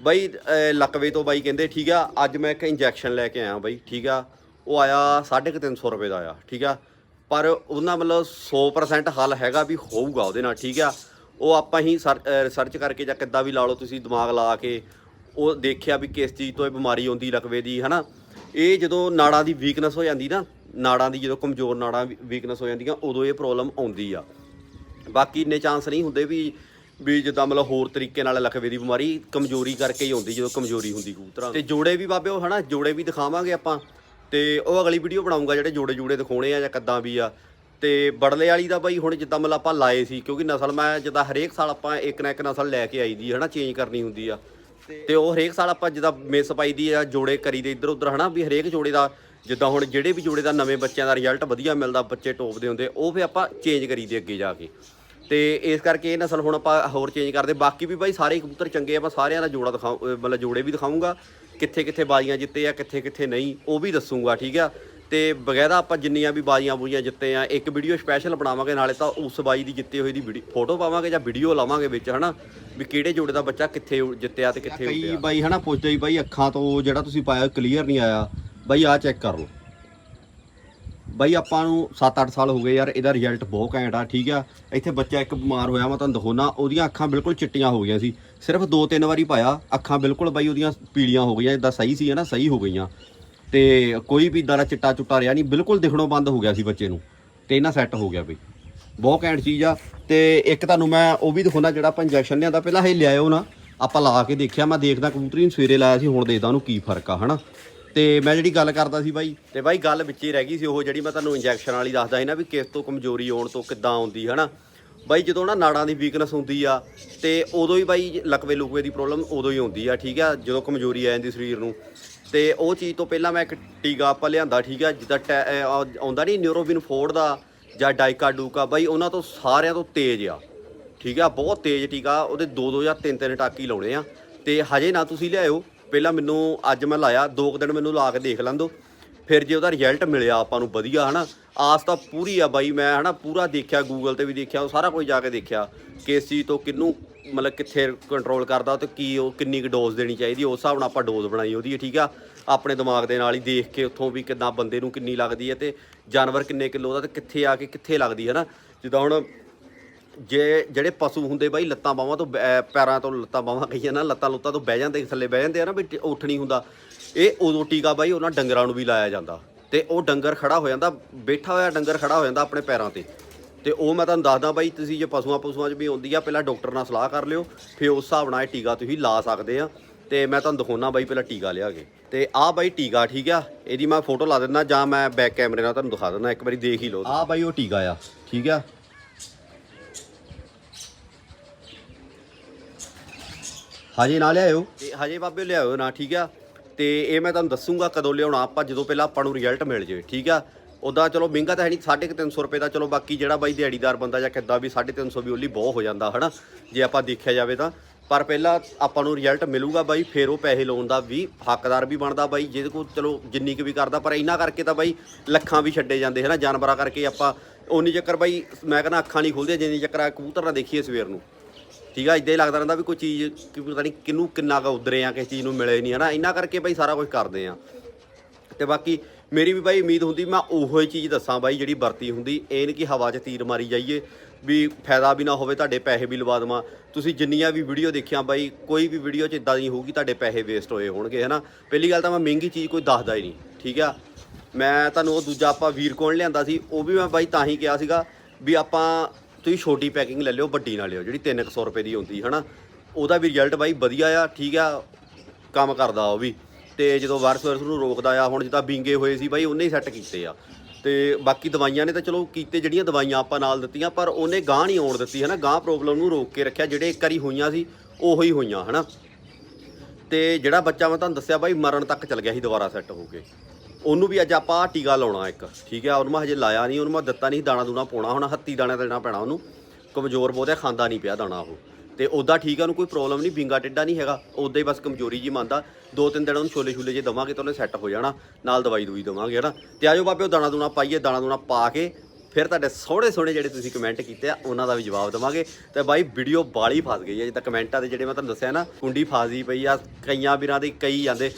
ਬਾਈ ਅਹ ਲਕਵੇ ਤੋਂ ਬਾਈ ਕਹਿੰਦੇ, ਠੀਕ ਆ, ਅੱਜ ਮੈਂ ਇੱਕ ਇੰਜੈਕਸ਼ਨ ਲੈ ਕੇ ਆਇਆ ਬਾਈ, ਠੀਕ ਆ। ਉਹ ਆਇਆ 350 ਰੁਪਏ ਦਾ ਆਇਆ, ਠੀਕ ਆ। ਪਰ ਉਹਨਾਂ ਮਤਲਬ 100% ਹੱਲ ਹੈਗਾ ਵੀ ਹੋਊਗਾ ਉਹਦੇ ਨਾਲ, ਠੀਕ ਆ। ਉਹ ਆਪਾਂ ਹੀ ਰਿਸਰਚ ਕਰਕੇ ਜਾਂ ਕਿੱਦਾਂ ਵੀ ਲਾ ਲਓ, ਤੁਸੀਂ ਦਿਮਾਗ ਲਾ ਕੇ ਉਹ ਦੇਖਿਆ ਵੀ ਕਿਸ ਚੀਜ਼ ਤੋਂ ਇਹ ਬਿਮਾਰੀ ਆਉਂਦੀ ਲਕਵੇ ਦੀ, ਹਨਾ। ਇਹ ਜਦੋਂ ਨਾੜਾਂ ਦੀ ਵੀਕਨੈਸ ਹੋ ਜਾਂਦੀ ਨਾ ਨਾੜਾਂ ਦੀ ਜਦੋਂ ਕਮਜ਼ੋਰ ਨਾੜਾਂ ਵੀਕਨੈਸ ਹੋ ਜਾਂਦੀਆਂ, ਉਦੋਂ ਇਹ ਪ੍ਰੋਬਲਮ ਆਉਂਦੀ ਆ। ਬਾਕੀ ਇੰਨੇ ਚਾਂਸ ਨਹੀਂ ਹੁੰਦੇ ਵੀ ਵੀ ਜਿੱਦਾਂ ਮਤਲਬ ਹੋਰ ਤਰੀਕੇ ਨਾਲ ਲਖਵੇ ਦੀ ਬਿਮਾਰੀ, ਕਮਜ਼ੋਰੀ ਕਰਕੇ ਹੀ ਆਉਂਦੀ ਜਦੋਂ ਕਮਜ਼ੋਰੀ ਹੁੰਦੀ ਕਬੂਤਰਾਂ ਦੀ। ਤੇ ਜੋੜੇ ਵੀ ਬਾਬੇ, ਉਹ ਹਨਾ, ਜੋੜੇ ਵੀ ਦਿਖਾਵਾਂਗੇ ਆਪਾਂ। ਤੇ ਉਹ ਅਗਲੀ ਵੀਡੀਓ ਬਣਾਉਂਗਾ ਜਿਹੜੇ ਜੋੜੇ ਜੂੜੇ ਦਿਖਾਉਣੇ ਆ ਜਾਂ ਕੱਦਾਂ ਵੀ ਆ। ਤੇ ਬੜਲੇ ਵਾਲੀ ਦਾ ਬਾਈ ਹੁਣ ਜਿੱਦਾਂ ਮਤਲਬ ਆਪਾਂ ਲਾਏ ਸੀ, ਕਿਉਂਕਿ ਨਸਲ ਮੈਂ ਜਿੱਦਾਂ ਹਰੇਕ ਸਾਲ ਆਪਾਂ ਇੱਕ ਨਾ ਇੱਕ ਨਸਲ ਲੈ ਕੇ ਆਈ ਦੀ ਹਨਾ ਚੇਂਜ ਕਰਨੀ ਹੁੰਦੀ ਆ। ਤੇ ਉਹ ਹਰੇਕ ਸਾਲ ਆਪਾਂ ਜਿੱਦਾਂ ਮਿਸ ਪਾਈ ਦੀ ਆ, ਜੋੜੇ ਕਰੀ ਦੇ ਇੱਧਰ ਉੱਧਰ ਹਨਾ, ਵੀ ਹਰੇਕ ਜੋੜੇ ਦਾ ਜਿੱਦਾਂ ਹੁਣ ਜਿਹੜੇ ਵੀ ਜੋੜੇ ਦਾ ਨਵੇਂ ਬੱਚਿਆਂ ਦਾ ਰਿਜ਼ਲਟ ਵਧੀਆ ਮਿਲਦਾ ਬੱਚੇ ਟੋਪ ਦੇ ਹੁੰਦੇ ਉਹ ਫੇ ਆਪਾਂ ਚੇਂਜ ਕਰੀ ਦੇ ਅੱਗੇ ਜਾ ਕੇ। ਤੇ ਇਸ ਕਰਕੇ ਇਹ ਨਸਲ ਹੁਣ ਆਪਾਂ ਹੋਰ ਚੇਂਜ ਕਰਦੇ। ਬਾਕੀ ਵੀ ਬਾਈ ਸਾਰੇ ਕਬੂਤਰ ਚੰਗੇ ਆ ਮੈਂ ਸਾਰਿਆਂ ਦਾ ਜੋੜਾ ਦਿਖਾਉ ਮਤਲਬ ਜੋੜੇ ਵੀ ਦਿਖਾਉਂਗਾ ਕਿੱਥੇ ਕਿੱਥੇ ਬਾਜ਼ੀਆਂ ਜਿੱਤੇ ਆ ਕਿੱਥੇ ਕਿੱਥੇ ਨਹੀਂ ਉਹ ਵੀ ਦੱਸੂਗਾ ਠੀਕ ਆ? ਤੇ ਬਗੈਰਾ ਆਪਾਂ ਜਿੰਨੀਆਂ ਵੀ ਬਾਜ਼ੀਆਂ ਬੂਜੀਆਂ ਜਿੱਤੇ ਆ ਇੱਕ ਵੀਡੀਓ ਸਪੈਸ਼ਲ ਬਣਾਵਾਂਗੇ ਨਾਲੇ ਤਾਂ ਉਸ ਬਾਜੀ ਦੀ ਜਿੱਤੇ ਹੋਈ ਦੀ ਫੋਟੋ ਪਾਵਾਂਗੇ ਜਾਂ ਵੀਡੀਓ ਲਾਵਾਂਗੇ ਵਿੱਚ ਹਨਾ? ਵੀ ਕਿਹੜੇ ਜੋੜੇ ਦਾ ਬੱਚਾ ਕਿੱਥੇ ਜਿੱਤਿਆ ਤੇ ਕਿੱਥੇ ਕਈ ਬਾਈ ਹਨਾ ਪੁੱਛਦੇ ਬਾਈ ਅੱਖਾਂ ਤੋਂ ਜਿਹੜਾ ਤੁਸੀਂ ਪਾਇਆ ਕਲੀਅਰ ਨਹੀਂ ਆਇਆ। ਬਾਈ ਆ ਚੈੱਕ ਕਰ ਲਓ। ਬਾਈ ਆਪਾਂ ਨੂੰ 7-8 ਸਾਲ ਹੋ ਗਏ ਯਾਰ, ਇਹਦਾ ਰਿਜ਼ਲਟ ਬਹੁਤ ਘੈਂਟ ਆ, ਠੀਕ ਆ? ਇੱਥੇ ਬੱਚਾ ਇੱਕ ਬਿਮਾਰ ਹੋਇਆ ਮੈਂ ਤੁਹਾਨੂੰ ਦਿਖਾਉਣਾ ਉਹਦੀਆਂ ਅੱਖਾਂ ਬਿਲਕੁਲ ਚਿੱਟੀਆਂ ਹੋ ਗਈਆਂ ਸੀ। ਸਿਰਫ 2-3 ਵਾਰੀ ਪਾਇਆ, ਅੱਖਾਂ ਬਿਲਕੁਲ ਬਾਈ ਉਹਦੀਆਂ ਪੀਲੀਆਂ ਹੋ ਗਈਆਂ ਜਿੱਦਾਂ ਸਹੀ ਸੀ ਨਾ, ਸਹੀ ਹੋ ਗਈਆਂ। ਤੇ ਕੋਈ ਵੀ ਇਦਾਂ ਦਾ ਚਿੱਟਾ ਚੁੱਟਾ ਰਿਹਾ ਨਹੀਂ, ਬਿਲਕੁਲ ਦਿਖਣੋਂ ਬੰਦ ਹੋ ਗਿਆ ਸੀ ਬੱਚੇ ਨੂੰ, ਤੇ ਇਹਨਾਂ ਸੈੱਟ ਹੋ ਗਿਆ ਬਈ। ਬਹੁਤ ਘੈਂਟ ਚੀਜ਼ ਆ, ਤੇ ਇੱਕ ਤੁਹਾਨੂੰ ਮੈਂ ਉਹ ਵੀ ਦਿਖਾਉਣਾ ਜਿਹੜਾ ਆਪਾਂ ਇੰਜੈਕਸ਼ਨ ਲਿਆਂਦਾ, ਪਹਿਲਾਂ ਇਹ ਲਿਆਇਓ ਨਾ, ਆਪਾਂ ਲਾ ਕੇ ਦੇਖਿਆ, ਮੈਂ ਦੇਖਦਾ ਕਬੂਤਰੀ ਨੂੰ ਸਵੇਰੇ ਲਾਇਆ ਸੀ, ਹੁਣ ਦੇਖਦਾ ਉਹਨੂੰ ਕੀ ਫ਼ਰਕ ਆ, ਹਨਾ? ਤੇ ਮੈਂ ਜਿਹੜੀ ਗੱਲ ਕਰਦਾ ਸੀ ਬਾਈ, ਤੇ ਬਾਈ ਗੱਲ ਵਿੱਚ ਹੀ ਰਹਿ ਗਈ ਸੀ ਉਹ ਜਿਹੜੀ ਮੈਂ ਤੁਹਾਨੂੰ ਇੰਜੈਕਸ਼ਨ ਵਾਲੀ ਦੱਸਦਾ ਸੀ ਨਾ ਵੀ ਕਿਸ ਤੋਂ ਕਮਜ਼ੋਰੀ ਆਉਣ ਤੋਂ ਕਿੱਦਾਂ ਆਉਂਦੀ, ਹਨਾ? ਬਾਈ ਜਦੋਂ ਨਾ ਨਾੜਾਂ ਦੀ ਵੀਕਨੈਸ ਹੁੰਦੀ ਆ, ਤੇ ਉਦੋਂ ਹੀ ਬਾਈ ਲਕਵੇ ਲੁਕਵੇ ਦੀ ਪ੍ਰੋਬਲਮ ਉਦੋਂ ਹੀ ਹੁੰਦੀ ਆ, ਠੀਕ ਆ? ਜਦੋਂ ਕਮਜ਼ੋਰੀ ਆ ਜਾਂਦੀ ਸਰੀਰ ਨੂੰ। ਤੇ ਉਹ ਚੀਜ਼ ਤੋਂ ਪਹਿਲਾਂ ਮੈਂ ਇੱਕ ਟੀਕਾ ਆਪਾਂ ਲਿਆਂਦਾ, ਠੀਕ ਆ? ਜਿੱਦਾਂ ਟੈ- ਆਉਂਦਾ ਨਹੀਂ ਨਿਊਰੋਬਿਨ ਫੋਰਡ ਦਾ ਜਾਂ ਡਾਈਕਾ ਡੂਕਾ, ਬਾਈ ਉਹਨਾਂ ਤੋਂ ਸਾਰਿਆਂ ਤੋਂ ਤੇਜ਼ ਆ, ਠੀਕ ਆ? ਬਹੁਤ ਤੇਜ਼ ਟੀਕਾ, ਉਹਦੇ 2-2 ਜਾਂ 3-3 ਟਾਕੀ ਲਾਉਣੇ ਆ। ਤੇ ਹਜੇ ਨਾ ਤੁਸੀਂ ਲਿਆਇਓ ਪਹਿਲਾਂ ਮੈਨੂੰ ਅੱਜ ਮੈਂ ਲਾਇਆ, ਦੋ ਕੁ ਦਿਨ ਮੈਨੂੰ ਲਾ ਕੇ ਦੇਖ ਲੈਣ ਫਿਰ ਜੇ ਉਹਦਾ ਰਿਜ਼ਲਟ ਮਿਲਿਆ ਆਪਾਂ ਨੂੰ ਵਧੀਆ, ਹਨਾ। ਆਸ ਤਾਂ ਪੂਰੀ ਆ ਬਾਈ, ਮੈਂ, ਹਨਾ, ਪੂਰਾ ਦੇਖਿਆ ਗੂਗਲ ਤੇ ਵੀ ਦੇਖਿਆ, ਉਹ ਸਾਰਾ ਕੁਝ ਜਾ ਕੇ ਦੇਖਿਆ। ਕਿਸ ਚੀਜ਼ ਤੋਂ ਕਿੰਨੂੰ ਮਤਲਬ ਕਿੱਥੇ ਕੰਟਰੋਲ ਕਰਦਾ, ਤੇ ਕੀ ਉਹ, ਕਿੰਨੀ ਕੁ ਡੋਜ਼ ਦੇਣੀ ਚਾਹੀਦੀ, ਉਸ ਹਿਸਾਬ ਨਾਲ ਆਪਾਂ ਡੋਜ਼ ਬਣਾਈ ਉਹਦੀ, ਠੀਕ ਆ। ਆਪਣੇ ਦਿਮਾਗ ਦੇ ਨਾਲ ਹੀ ਦੇਖ ਕੇ ਉੱਥੋਂ ਵੀ ਕਿੰਨਾ ਬੰਦੇ ਨੂੰ ਕਿੰਨੀ ਲੱਗਦੀ ਹੈ, ਤੇ ਜਾਨਵਰ ਕਿੰਨੇ ਕਿਲੋ ਦਾ, ਤੇ ਕਿੱਥੇ ਆ ਕੇ ਕਿੱਥੇ ਲੱਗਦੀ ਹੈ ਨਾ ਜਿੱਦਾਂ ਹੁਣ ਜੇ ਜਿਹੜੇ ਪਸ਼ੂ ਹੁੰਦੇ ਬਾਈ ਲੱਤਾਂ ਬਾਹਾਂ ਤੋਂ ਬੈ- ਪੈਰਾਂ ਤੋਂ ਲੱਤਾਂ ਬਾਹਾਂ ਕਹੀਆਂ ਨਾ, ਲੱਤਾਂ ਲੁੱਤਾਂ ਤੋਂ ਬਹਿ ਜਾਂਦੇ, ਥੱਲੇ ਬਹਿ ਜਾਂਦੇ ਆ ਨਾ ਵੀ ਟ- ਉੱਠ ਨਹੀਂ ਹੁੰਦਾ। ਇਹ ਉਦੋਂ ਟੀਕਾ ਬਾਈ ਉਹਨਾਂ ਡੰਗਰਾਂ ਨੂੰ ਵੀ ਲਾਇਆ ਜਾਂਦਾ। ਤੇ ਉਹ ਡੰਗਰ ਖੜਾ ਹੋ ਜਾਂਦਾ, ਬੈਠਾ ਹੋਇਆ ਡੰਗਰ ਖੜਾ ਹੋ ਜਾਂਦਾ ਆਪਣੇ ਪੈਰਾਂ ਤੇ। ਤੇ ਉਹ ਮੈਂ ਤੁਹਾਨੂੰ ਦੱਸਦਾ ਬਾਈ, ਤੁਸੀਂ ਜੇ ਪਸ਼ੂਆਂ ਪਸ਼ੂਆਂ 'ਚ ਵੀ ਆਉਂਦੀ ਆ, ਪਹਿਲਾਂ ਡਾਕਟਰ ਨਾਲ ਸਲਾਹ ਕਰ ਲਿਓ, ਫਿਰ ਉਸ ਹਿਸਾਬ ਨਾਲ ਇਹ ਟੀਕਾ ਤੁਸੀਂ ਲਾ ਸਕਦੇ ਆ। ਤੇ ਮੈਂ ਤੁਹਾਨੂੰ ਦਿਖਾਉਣਾ ਬਾਈ ਪਹਿਲਾਂ ਟੀਕਾ ਲਿਆ ਕੇ। ਤੇ ਆਹ ਬਾਈ ਟੀਕਾ ਠੀਕ ਆ, ਇਹਦੀ ਮੈਂ ਫੋਟੋ ਲਾ ਦਿੰਦਾ ਜਾਂ ਮੈਂ ਬੈਕ ਕੈਮਰੇ ਨਾਲ ਤੁਹਾਨੂੰ ਦਿਖਾ ਦਿੰਦਾ, ਇੱਕ ਵਾਰੀ ਦੇਖ ਹੀ ਲਓ। ਆਹ ਬਾਈ ਉਹ ਟੀਕਾ ਆ, ਠੀਕ ਆ। ਹਜੇ ਨਾ ਲਿਆਇਓ। ਤੇ ਹਜੇ ਬਾਬੇ ਲਿਆਇਓ ਨਾ, ਠੀਕ ਆ? ਤੇ ਇਹ ਮੈਂ ਤੁਹਾਨੂੰ ਦੱਸੂਗਾ ਕਦੋਂ ਲਿਆਉਣਾ, ਆਪਾਂ ਜਦੋਂ ਪਹਿਲਾਂ ਆਪਾਂ ਨੂੰ ਰਿਜ਼ਲਟ ਮਿਲ ਜਾਵੇ ਠੀਕ ਆ? ਉਦਾਂ ਚਲੋ ਮਹਿੰਗਾ ਤਾਂ ਹੈ ਨਹੀਂ 350 ਰੁਪਏ ਦਾ, ਚਲੋ ਬਾਕੀ ਜਿਹੜਾ ਬਾਈ ਦਿਹਾੜੀਦਾਰ ਬੰਦਾ ਜਾਂ ਕਿੱਦਾਂ ਵੀ 350 ਵੀ ਉਹਲੀ ਬਹੁਤ ਹੋ ਜਾਂਦਾ, ਹਨਾ? ਜੇ ਆਪਾਂ ਦੇਖਿਆ ਜਾਵੇ ਤਾਂ। ਪਰ ਪਹਿਲਾਂ ਆਪਾਂ ਨੂੰ ਰਿਜ਼ਲਟ ਮਿਲੂਗਾ ਬਾਈ, ਫਿਰ ਉਹ ਪੈਸੇ ਲਾਉਣ ਦਾ ਵੀ ਹੱਕਦਾਰ ਵੀ ਬਣਦਾ ਬਾਈ, ਜਿਹਦੇ ਕੋਲ ਚਲੋ ਜਿੰਨੀ ਕੁ ਵੀ ਕਰਦਾ, ਪਰ ਇੰਨਾ ਕਰਕੇ ਤਾਂ ਬਾਈ ਲੱਖਾਂ ਵੀ ਛੱਡੇ ਜਾਂਦੇ, ਹਨਾ? ਜਾਨਵਰਾਂ ਕਰਕੇ ਆਪਾਂ ਉਨੀ ਚੱਕਰ ਬਾਈ, ਮੈਂ ਕਹਿੰਦਾ ਅੱਖਾਂ ਨਹੀਂ ਖੁੱਲਦੀਆਂ, ਜਿੰਨੀ ਚੱਕਰ ਆ ਕਬੂਤਰ ਨਾ ਦੇਖੀਏ ਸਵੇਰ ਨੂੰ। ਠੀਕ ਆ ਇਦਾਂ ਹੀ ਲੱਗਦਾ ਰਹਿੰਦਾ ਵੀ ਕੋਈ ਚੀਜ਼ ਕਿ ਪਤਾ ਨਹੀਂ ਕਿਨੂੰ ਕਿੰਨਾ ਕੁ ਉਧਰੇ ਆ, ਕਿਸੇ ਚੀਜ਼ ਨੂੰ ਮਿਲੇ ਨਹੀਂ, ਹਨਾ? ਇੰਨਾ ਕਰਕੇ ਬਾਈ ਸਾਰਾ ਕੁਝ ਕਰਦੇ ਆ। ਤੇ ਬਾਕੀ ਮੇਰੀ ਵੀ ਬਾਈ ਉਮੀਦ ਹੁੰਦੀ, ਮੈਂ ਉਹੋ ਹੀ ਚੀਜ਼ ਦੱਸਾਂ ਬਾਈ ਜਿਹੜੀ ਵਰਤੀ ਹੁੰਦੀ, ਇਹ ਨਹੀਂ ਕਿ ਹਵਾ 'ਚ ਤੀਰ ਮਾਰੀ ਜਾਈਏ, ਵੀ ਫਾਇਦਾ ਵੀ ਨਾ ਹੋਵੇ ਤੁਹਾਡੇ ਪੈਸੇ ਵੀ ਲਵਾ ਦੇਵਾਂ। ਤੁਸੀਂ ਜਿੰਨੀਆਂ ਵੀ ਵੀਡੀਓ ਦੇਖਿਆ ਬਾਈ, ਕੋਈ ਵੀ ਵੀਡੀਓ 'ਚ ਇਦਾਂ ਦੀ ਹੋਊਗੀ, ਤੁਹਾਡੇ ਪੈਸੇ ਵੇਸਟ ਹੋਏ ਹੋਣਗੇ, ਹਨਾ? ਪਹਿਲੀ ਗੱਲ ਤਾਂ ਮੈਂ ਮਹਿੰਗੀ ਚੀਜ਼ ਕੋਈ ਦੱਸਦਾ ਹੀ ਨਹੀਂ, ਠੀਕ ਆ? ਮੈਂ ਤੁਹਾਨੂੰ ਉਹ ਦੂਜਾ ਆਪਾਂ ਵੀਰ ਕੋਲ ਲਿਆਂਦਾ ਸੀ, ਉਹ ਵੀ ਮੈਂ ਬਾਈ ਤਾਂ ਹੀ ਕਿਹਾ ਸੀਗਾ ਵੀ ਆਪਾਂ ਤੁਸੀਂ ਛੋਟੀ ਪੈਕਿੰਗ ਲੈ ਲਿਓ, ਵੱਡੀ ਨਾ ਲਿਓ, ਜਿਹੜੀ 300 ਰੁਪਏ ਦੀ ਹੁੰਦੀ, ਹਨਾ? ਉਹਦਾ ਵੀ ਰਿਜ਼ਲਟ ਬਾਈ ਵਧੀਆ ਆ, ਠੀਕ ਆ, ਕੰਮ ਕਰਦਾ ਉਹ ਵੀ। ਤੇ ਜਦੋਂ ਵਾਇਰਸ ਵਾਇਰਸ ਨੂੰ ਰੋਕਦਾ ਆ, ਹੁਣ ਜਿੱਦਾਂ ਬਿੰਗੇ ਹੋਏ ਸੀ ਬਾਈ, ਉਹਨੇ ਹੀ ਸੈੱਟ ਕੀਤੇ ਆ। ਤੇ ਬਾਕੀ ਦਵਾਈਆਂ ਨੇ ਤਾਂ ਚਲੋ ਕੀਤੇ ਜਿਹੜੀਆਂ ਦਵਾਈਆਂ ਆਪਾਂ ਨਾਲ ਦਿੱਤੀਆਂ, ਪਰ ਉਹਨੇ ਗਾਂ ਨਹੀਂ ਆਉਣ ਦਿੱਤੀ, ਹਨਾ? ਗਾਂ ਪ੍ਰੋਬਲਮ ਨੂੰ ਰੋਕ ਕੇ ਰੱਖਿਆ, ਜਿਹੜੇ ਇੱਕ ਵਾਰੀ ਹੋਈਆਂ ਸੀ, ਉਹੋ ਹੀ ਹੋਈਆਂ, ਹਨਾ? ਤੇ ਜਿਹੜਾ ਬੱਚਾ ਮੈਂ ਤੁਹਾਨੂੰ ਦੱਸਿਆ ਬਾਈ, ਮਰਨ ਤੱਕ ਚਲ ਗਿਆ ਸੀ, ਦੁਬਾਰਾ ਸੈੱਟ ਹੋ ਕੇ। ਉਹਨੂੰ ਵੀ ਅੱਜ ਆਪਾਂ ਟੀਕਾ ਲਾਉਣਾ ਇੱਕ, ਠੀਕ ਹੈ? ਉਹਨੂੰ ਮੈਂ ਹਜੇ ਲਾਇਆ ਨਹੀਂ, ਉਹਨੂੰ ਮੈਂ ਦਿੱਤਾ ਨਹੀਂ, ਦਾਣਾ ਦੂਣਾ ਪਾਉਣਾ ਹੁਣ ਹੱਤੀ ਦਾਣਾ ਦੇਣਾ ਪੈਣਾ ਉਹਨੂੰ। ਕਮਜ਼ੋਰ ਬਹੁਤ ਹੈ ਖਾਂਦਾ ਨਹੀਂ ਪਿਆ ਦਾਣਾ ਉਹ। ਤੇ ਉਦਾਂ ਠੀਕ ਆ, ਉਹਨੂੰ ਕੋਈ ਪ੍ਰੋਬਲਮ ਨਹੀਂ, ਬਿੰਗਾ ਟਿੱਡਾ ਨਹੀਂ ਹੈਗਾ। ਉਦਾਂ ਹੀ ਬਸ ਕਮਜ਼ੋਰੀ ਜੀ ਮੰਨਦਾ। ਦੋ ਤਿੰਨ ਦਿਨ ਉਹਨੂੰ ਛੋਲੇ ਛੁਲੇ ਜੇ ਦਵਾਂਗੇ ਤਾਂ ਉਹਨੇ ਸੈੱਟ ਹੋ ਜਾਣਾ। ਨਾਲ ਦਵਾਈ ਦੂਈ ਦਵਾਂਗੇ, ਹਨਾ? ਤੇ ਆਜੋ ਬਾਬੇ ਉਹ ਦਾਣਾ ਦੂਣਾ ਪਾਈਏ, ਦਾਣਾ ਦੂਣਾ ਪਾ ਕੇ ਫਿਰ ਤੁਹਾਡੇ ਸੋਹਣੇ ਸੋਹਣੇ ਜਿਹੜੇ ਤੁਸੀਂ ਕਮੈਂਟ ਕੀਤੇ ਆ, ਉਹਨਾਂ ਦਾ ਵੀ ਜਵਾਬ ਦੇਵਾਂਗੇ। ਤੇ ਬਾਈ ਵੀਡੀਓ ਬਾਲੀ ਫਸ ਗਈ ਹੈ। ਜਿੱਦਾਂ ਕਮੈਂਟਾਂ ਦੇ ਜਿਹੜੇ ਮੈਂ ਤੁਹਾਨੂੰ ਦੱਸਿਆ ਨਾ, ਕੁੰਡੀ ਫਸਦੀ ਪਈ ਆ, ਕਈਆਂ ਵੀਰਾਂ ਦੇ ਕਈ ਜਾਂਦੇ।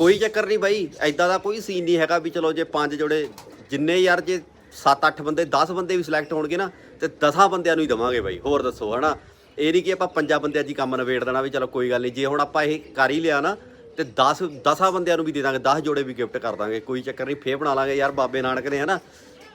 ਕੋਈ ਚੱਕਰ ਨਹੀਂ ਬਾਈ ਐਦਾਂ ਦਾ ਕੋਈ ਸੀਨ ਨਹੀਂ ਹੈਗਾ ਵੀ ਚਲੋ ਜੇ ਪੰਜ ਜੋੜੇ ਜਿੰਨੇ ਯਾਰ ਜੇ 7-8 ਬੰਦੇ 10 ਬੰਦੇ ਵੀ ਸਿਲੈਕਟ ਹੋਣਗੇ ਨਾ, ਤੇ 10 ਬੰਦਿਆਂ ਨੂੰ ਹੀ ਦਵਾਂਗੇ ਬਾਈ। ਹੋਰ ਦੱਸੋ, ਹਨਾ? ਇਹ ਨਹੀਂ ਕਿ ਆਪਾਂ ਪੰਜਾਂ ਬੰਦਿਆਂ 'ਚ ਹੀ ਕੰਮ ਨਿਬੇੜ ਦੇਣਾ ਵੀ ਚਲੋ ਕੋਈ ਗੱਲ ਨਹੀਂ, ਜੇ ਹੁਣ ਆਪਾਂ ਇਹ ਕਰ ਹੀ ਲਿਆ ਨਾ, ਤੇ 10 10 ਬੰਦਿਆਂ ਨੂੰ ਵੀ ਦੇ ਦਾਂਗੇ 10 ਜੋੜੇ ਵੀ ਗਿਫਟ ਕਰ ਦਾਂਗੇ, ਕੋਈ ਚੱਕਰ ਨਹੀਂ, ਫੇਰ ਬਣਾ ਲਾਂਗੇ ਯਾਰ ਬਾਬੇ ਨਾਨਕ ਨੇ, ਹਨਾ?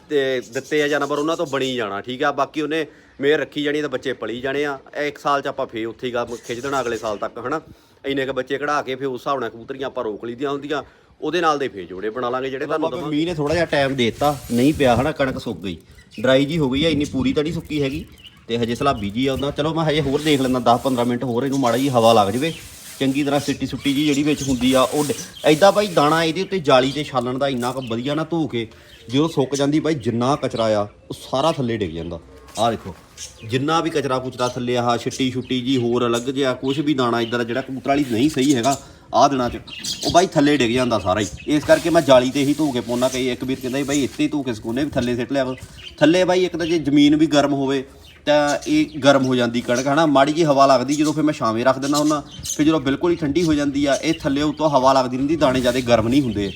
ਤੇ ਦਿੱਤੇ ਆ ਜਾਨਵਰ, ਉਹਨਾਂ ਤੋਂ ਬਣੀ ਜਾਣਾ, ਠੀਕ ਆ? ਬਾਕੀ ਉਹਨੇ ਮੇਰ ਰੱਖੀ ਜਾਣੀ ਤਾਂ ਬੱਚੇ ਪਲੀ ਜਾਣੇ ਆ। ਇੱਕ ਸਾਲ ਚ ਆਪਾਂ ਫੇਰ ਉੱਥੇ ਹੀ ਕੰਮ ਖਿੱਚ ਦੇਣਾ, ਅਗਲੇ ਸਾਲ ਤੱਕ, ਹਨਾ? ਇੰਨੇ ਕ ਬੱਚੇ ਕਢਾ ਕੇ ਫੇਰ ਉਸ ਹਿਸਾਬ ਨਾਲ ਕਬੂਤਰੀਆਂ ਆਪਾਂ ਰੋਕ ਲਈਦੀਆਂ ਹੁੰਦੀਆਂ ਉਹਦੇ ਨਾਲ ਦੇ ਫੇਰ ਜੋੜੇ ਬਣਾ ਲਾਂਗੇ ਜਿਹੜੇ ਤੁਹਾਨੂੰ ਦਵਾਂਗੇ। ਮੀਂਹ ਨੇ ਥੋੜਾ ਜਿਹਾ ਟਾਈਮ ਦੇਤਾ ਨਹੀਂ ਪਿਆ ਹਨਾ ਕਣਕ ਸੁੱਕ ਗਈ। ਡਰਾਈ ਜੀ ਹੋ ਗਈ ਆ ਇੰਨੀ ਪੂਰੀ ਤਾਂ ਨਹੀਂ ਸੁੱਕੀ ਹੈਗੀ। ਤੇ ਹਜੇ ਸਲਾਬੀ ਜੀ ਆ ਉਹਦਾ ਚਲੋ ਮੈਂ ਹਜੇ ਹੋਰ ਦੇਖ ਲੈਂਦਾ 10 15 ਮਿੰਟ ਹੋਰ ਇਹਨੂੰ ਮਾੜਾ ਜੀ ਹਵਾ ਲੱਗ ਜਵੇ। ਚੰਗੀ ਤਰ੍ਹਾਂ ਸਿੱਟੀ ਸੁੱਟੀ ਜੀ ਜਿਹੜੀ ਵਿੱਚ ਹੁੰਦੀ ਆ ਉਹ ਐਦਾਂ ਬਾਈ ਦਾਣਾ ਇਹਦੇ ਉੱਤੇ ਜਾਲੀ ਤੇ ਛਾਲਣ ਦਾ ਇੰਨਾ ਕੁ ਵਧੀਆ ਨਾ ਧੋ ਕੇ ਜਦੋਂ ਸੁੱਕ ਜਾਂਦੀ ਬਾਈ ਜਿੰਨਾ ਕਚਰਾ ਆ ਉਹ ਸਾਰਾ ਥੱਲੇ ਡਿੱਗ ਜਾਂਦਾ। ਆਹ ਦੇਖੋ, ਜਿੰਨਾ ਵੀ ਕਚਰਾ ਕੁਚਰਾ ਥੱਲੇ ਆਹ ਛਿੱਟੀ ਛੁੱਟੀ ਜੀ ਹੋਰ ਅਲੱਗ ਜਿਹਾ ਕੁਝ ਵੀ ਦਾਣਾ ਇਦਾਂ ਦਾ ਜਿਹੜਾ ਕਬੂਤਰ ਵਾਲੀ ਨਹੀਂ ਸਹੀ ਹੈਗਾ, ਆਹ ਦਿਨਾਂ 'ਚ। ਉਹ ਬਾਈ ਥੱਲੇ ਡਿੱਗ ਜਾਂਦਾ ਸਾਰਾ ਹੀ। ਇਸ ਕਰਕੇ ਮੈਂ ਜਾਲੀ ਤੇ ਹੀ ਧੋ ਕੇ ਪਾਉਣਾ ਕਈ ਇੱਕ ਵੀਰ ਕਹਿੰਦਾ ਸੀ ਬਾਈ ਇੱਥੇ ਹੀ ਧੋ ਕੇ ਸਕੂਨੇ ਵੀ ਥੱਲੇ ਸਿੱਟ ਲਿਆ ਥੱਲੇ ਬਾਈ ਇੱਕ ਤਾਂ ਜੇ ਜ਼ਮੀਨ ਵੀ ਗਰਮ ਹੋਵੇ, ਤਾਂ ਇਹ ਗਰਮ ਹੋ ਜਾਂਦੀ ਕਣਕ, ਹਨਾ? ਮਾੜੀ ਜੀ ਹਵਾ ਲੱਗਦੀ ਜਦੋਂ ਫਿਰ ਮੈਂ ਛਾਵੇਂ ਰੱਖ ਦਿੰਦਾ ਹੁੰਦਾ ਫਿਰ ਜਦੋਂ ਬਿਲਕੁਲ ਹੀ ਠੰਡੀ ਹੋ ਜਾਂਦੀ ਆ, ਇਹ ਥੱਲੇ ਉੱਤੋਂ ਹਵਾ ਲੱਗਦੀ ਰਹਿੰਦੀ, ਦਾਣੇ ਜ਼ਿਆਦਾ ਗਰਮ ਨਹੀਂ ਹੁੰਦੇ।